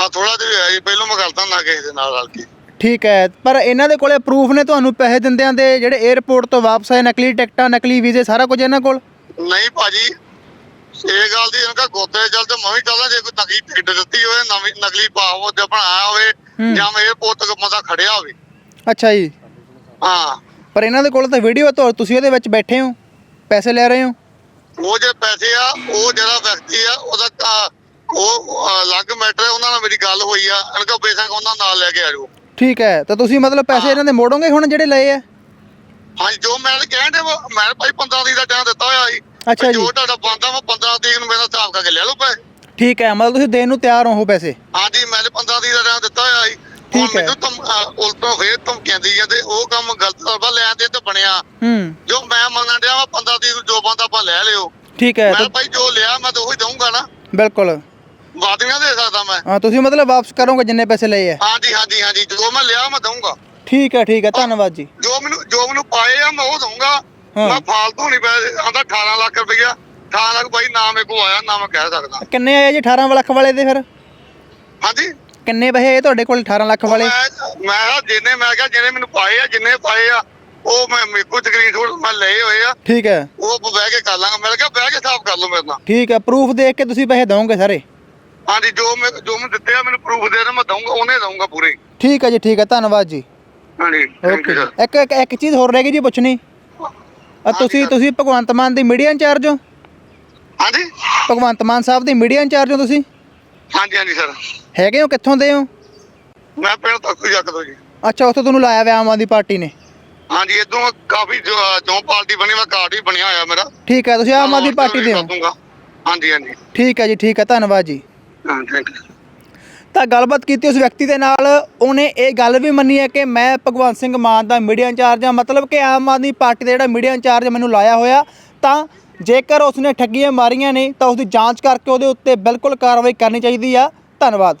Speaker 3: ਆ ਥੋੜਾ ਜਿਹਾ ਹੋਇਆ ਜੀ ਪਹਿਲਾਂ ਮੈਂ ਕਰਦਾ ਹੁੰਦਾ ਕਿਸੇ ਦੇ ਨਾਲ ਰਲ ਕੇ।
Speaker 2: ਠੀਕ ਹੈ ਪਰ ਇਹਨਾਂ ਦੇ ਕੋਲੇ ਪ੍ਰੂਫ ਨੇ ਤੁਹਾਨੂੰ ਪੈਸੇ ਦਿੰਦਿਆਂ ਦੇ ਜਿਹੜੇ 에ਅਰਪੋਰਟ ਤੋਂ ਵਾਪਸ ਆਏ ਨਕਲੀ ਟਿਕਟਾਂ ਨਕਲੀ ਵੀਜ਼ੇ ਸਾਰਾ ਕੁਝ ਇਹਨਾਂ ਕੋਲ?
Speaker 3: ਨਹੀਂ ਭਾਜੀ ਇਹ ਗੱਲ ਦੀ ਇਹਨਾਂ ਗੋਤੇ ਚੱਲ ਤੇ ਮੈਂ ਵੀ ਚੱਲਦਾ ਜੇ ਕੋਈ ਨਕਲੀ ਟਿਕਟ ਦਿੱਤੀ ਹੋਵੇ ਨਵੀਂ ਨਕਲੀ ਪਾਸਪੋਰਟ ਜਾਂ ਬਣਾਇਆ ਹੋਵੇ
Speaker 2: ਹੂੰ।
Speaker 3: ਜਾਂ ਮੈਂ 에어ਪੋਰਟ ਤੱਕ ਬੰਦਾ ਖੜਿਆ ਹੋਵੇ।
Speaker 2: ਅੱਛਾ ਜੀ।
Speaker 3: ਹਾਂ।
Speaker 2: ਪਰ ਇਹਨਾਂ ਦੇ ਕੋਲ ਤਾਂ ਵੀਡੀਓ ਤੋਂ ਤੁਸੀਂ ਉਹਦੇ ਵਿੱਚ ਬੈਠੇ ਹੋ ਪੈਸੇ ਲੈ ਰਹੇ ਹੋ?
Speaker 3: ਉਹ ਜੇ ਪੈਸੇ ਆ ਉਹ ਜਿਹੜਾ ਵਿਅਕਤੀ ਆ ਉਹਦਾ ਉਹ ਅਲੱਗ ਮੈਟਰ ਉਹਨਾਂ ਨਾਲ ਮੇਰੀ ਗੱਲ ਹੋਈ ਆ ਇਹਨਾਂ ਕੋ ਬੇਸ਼ੱਕ ਉਹਨਾਂ ਨਾਲ ਲੈ ਕੇ ਆ ਜਾਓ।
Speaker 2: ਠੀਕ ਹੈ ਤਾਂ ਤੁਸੀਂ ਮਤਲਬ ਪੈਸੇ ਇਹਨਾਂ ਦੇ ਮੋੜੋਗੇ ਹੁਣ ਜਿਹੜੇ ਲਏ ਆ?
Speaker 3: ਹਾਂਜੀ ਜੋ ਮੈਂ ਕਹਿਣ ਦੇ ਮੈਂ ਭਾਈ 15 ਦੀ ਦਾ ਟਾਈਮ ਦਿੱਤਾ ਹੋਇਆ ਸੀ।
Speaker 2: ਅੱਛਾ
Speaker 3: ਵੀ
Speaker 2: ਜੀ।
Speaker 3: ਜੋ ਤੁਹਾਡਾ ਬੰਦਾ ਮੈਂ 15 ਤਰੀਕ ਨੂੰ ਮੇਰਾ ਹਿਸਾਬ ਕਰਕੇ ਲੈ ਲਓ ਪੈਸੇ।
Speaker 2: ਠੀਕ ਹੈ ਮਤਲਬ ਤੁਸੀਂ ਦੇਣ ਨੂੰ ਤਿਆਰ ਹੋ ਉਹ ਪੈਸੇ?
Speaker 3: ਹਾਂਜੀ ਮੈਂ ਤੇ 15 ਦੀ ਦਾ ਟਾਈਮ ਦਿੱਤਾ ਹੋਇਆ ਸੀ। ਹੁਣ
Speaker 2: ਠੀਕ ਹੈ।
Speaker 3: ਮੈਨੂੰ ਤੁਮ ਅਹ, ਉਲਟੋਂ ਫੇਰ ਧਮਕੀਆਂ ਦੀ ਜਾਂਦੇ ਉਹ ਕੰਮ ਗਲਤ ਸਰਬਾ ਲੈਣ ਦੇ ਤੇ ਬਣਿਆ।
Speaker 2: ਹੂੰ।
Speaker 3: ਜੋ ਮੈਂ ਮੰਨਣ ਡਿਆ ਵਾ 15 ਤਰੀਕ ਨੂੰ ਜੋ ਬੰਦਾ ਆਪਾਂ ਲੈ ਲਿਓ।
Speaker 2: ਠੀਕ ਹੈ
Speaker 3: ਮੈਂ
Speaker 2: ਤਾਂ
Speaker 3: ਭਾਈ ਜੋ ਲਿਆ ਮੈਂ ਤਾਂ ਉਹੀ ਦਊਂਗਾ ਨਾ।
Speaker 2: ਬਿਲਕੁਲ।
Speaker 3: ਵਾਦੀਆਂ ਦੇ ਸਕਦਾ ਮੈਂ।
Speaker 2: ਹਾਂ ਤੁਸੀਂ ਮਤਲਬ ਵਾਪਸ ਕਰੋਗੇ ਜਿੰਨੇ ਪੈਸੇ ਲਏ ਆ?
Speaker 3: ਹਾਂਜੀ ਹਾਂਜੀ ਹਾਂਜੀ ਜੋ ਮੈਂ ਲਿਆ ਮੈਂ ਦਊਂਗਾ।
Speaker 2: ਠੀਕ ਹੈ ਠੀਕ ਹੈ ਧੰਨਵਾਦ ਜੀ।
Speaker 3: ਜੋ ਮੈਨੂੰ ਜੋ ਮੈਨੂੰ ਪਾਏ ਆ ਮੈਂ ਉਹ ਦਊਂਗਾ।
Speaker 2: ਹਾਂ।
Speaker 3: ਮੈਂ ਫਾਲਤੂ ਨਹੀਂ ਪੈਸੇ ਆਂਦਾ 18 ਲੱਖ ਰੁਪਈਆ। 18 ਲੱਖ ਭਾਈ ਨਾ ਮੇਰੇ ਕੋ ਆਇਆ ਨਾ ਮੈਂ ਕਹਿ ਸਕਦਾ।
Speaker 2: ਕਿੰਨੇ ਆਏ ਜੀ 18 ਲੱਖ ਵਾਲੇ ਦੇ ਫਿਰ?
Speaker 3: ਹਾਂਜੀ?
Speaker 2: ਕਿੰਨੇ ਪੈਸੇ ਤੁਹਾਡੇ ਕੋਲ 18 ਲੱਖ ਵਾਲੇ?
Speaker 3: ਮੈਂ ਮੈਂ ਜਿੰਨੇ ਮੈਂ ਕਿਹਾ ਜਿਹਨੇ ਮੈਨੂੰ ਪਾਏ ਆ ਜਿੰਨੇ ਪਾਏ ਆ ਉਹ ਮੈਂ ਮੇਰੇ ਕੋਲ ਸਕਰੀਨਸ਼ਾਟ ਮੈਂ ਲਏ ਹੋਏ ਆ।
Speaker 2: ਠੀਕ ਹੈ।
Speaker 3: ਉਹ ਬਹਿ ਕੇ ਕਰ ਲਾਂਗਾ। ਮੈਂ ਕਿਹਾ ਬਹਿ ਕੇ ਹਿਸਾਬ ਕਰ ਲਓ ਮੇਰੇ ਨਾਲ।
Speaker 2: ਠੀਕ ਹੈ ਪ੍ਰੂਫ ਦੇਖ ਕੇ ਤੁਸੀਂ ਪੈਸੇ ਦਵੋਗੇ ਸਾਰੇ?
Speaker 3: ਹਾਂਜੀ ਜੋ ਮੈਂ ਜੋ ਮੈਂ ਦਿੱਤੇ ਆ ਮੈਨੂੰ ਪ੍ਰੂਫ ਦੇ ਦੇ ਮੈਂ ਦਊਂਗਾ ਉਹਨੇ ਦਊਂਗਾ ਪੂਰੇ।
Speaker 2: ਠੀਕ ਹੈ ਜੀ ਠੀਕ ਹੈ ਧੰਨਵਾਦ ਜੀ।
Speaker 3: ਹਾਂਜੀ ਥੈਂਕ
Speaker 2: ਓਕੇ
Speaker 3: ਯੂ
Speaker 2: ਜੀ ਇੱਕ ਇੱਕ ਇੱਕ ਚੀਜ਼ ਹੋਰ ਰਹਿ ਗਈ ਜੀ ਪੁੱਛਣੀ। ਅ ਤੁਸੀਂ ਤੁਸੀਂ ਭਗਵੰਤ ਮਾਨ ਦੀ ਮੀਡੀਆ ਇੰਚਾਰਜ ਹੋ?
Speaker 3: ਹਾਂਜੀ।
Speaker 2: ਭਗਵੰਤ ਮਾਨ ਸਾਹਿਬ ਦੀ ਮੀਡੀਆ ਇੰਚਾਰਜ ਹੋ ਤੁਸੀਂ?
Speaker 3: ਹਾਂਜੀ ਹਾਂਜੀ ਸਰ।
Speaker 2: ਹੈਗੇ ਹੋ? ਕਿੱਥੋਂ ਦੇ ਹੋ?
Speaker 3: ਮੈਂ ਪਿੰਡ ਤੱਕ ਜੱਕ ਦੋ ਜੀ
Speaker 2: ਅੱਛਾ ਉੱਥੋਂ ਤੁਹਾਨੂੰ ਲਾਇਆ ਹੋਇਆ ਆਮ ਆਦਮੀ ਪਾਰਟੀ ਨੇ?
Speaker 3: ਹਾਂਜੀ ਇਦੋਂ ਕਾਫੀ ਜੋ ਜੋ ਪਾਰਟੀ ਬਣੀ ਮੈਂ ਕਾਰਡ ਵੀ ਬਣਿਆ ਹੋਇਆ ਮੇਰਾ।
Speaker 2: ਠੀਕ ਹੈ ਤੁਸੀਂ ਆਮ ਆਦਮੀ ਪਾਰਟੀ ਦੇ ਹੋ?
Speaker 3: ਦੂੰਗਾ। ਹਾਂਜੀ ਹਾਂਜੀ।
Speaker 2: ਠੀਕ ਹੈ ਜੀ ਠੀਕ ਹੈ ਧੰਨਵਾਦ ਜੀ।
Speaker 3: ਹਾਂ ਥੈਂਕ ਯੂ
Speaker 2: ਤਾਂ ਗੱਲਬਾਤ ਕੀਤੀ ਉਸ ਵਿਅਕਤੀ ਦੇ ਨਾਲ। ਉਹਨੇ ਇਹ ਗੱਲ ਵੀ ਮੰਨੀ ਹੈ ਕਿ ਮੈਂ ਭਗਵੰਤ ਸਿੰਘ ਮਾਨ ਦਾ ਮੀਡੀਆ ਇੰਚਾਰਜ ਹਾਂ। ਮਤਲਬ ਕਿ ਆਮ ਆਦਮੀ ਪਾਰਟੀ ਦਾ ਜਿਹੜਾ ਮੀਡੀਆ ਇੰਚਾਰਜ ਮੈਨੂੰ ਲਾਇਆ ਹੋਇਆ, ਤਾਂ ਜੇਕਰ ਉਸਨੇ ਠੱਗੀਆਂ ਮਾਰੀਆਂ ਨੇ, ਤਾਂ ਉਸ ਦੀ ਜਾਂਚ ਕਰਕੇ ਉਹਦੇ ਉੱਤੇ ਬਿਲਕੁਲ ਕਾਰਵਾਈ ਕਰਨੀ ਚਾਹੀਦੀ ਆ। ਧੰਨਵਾਦ।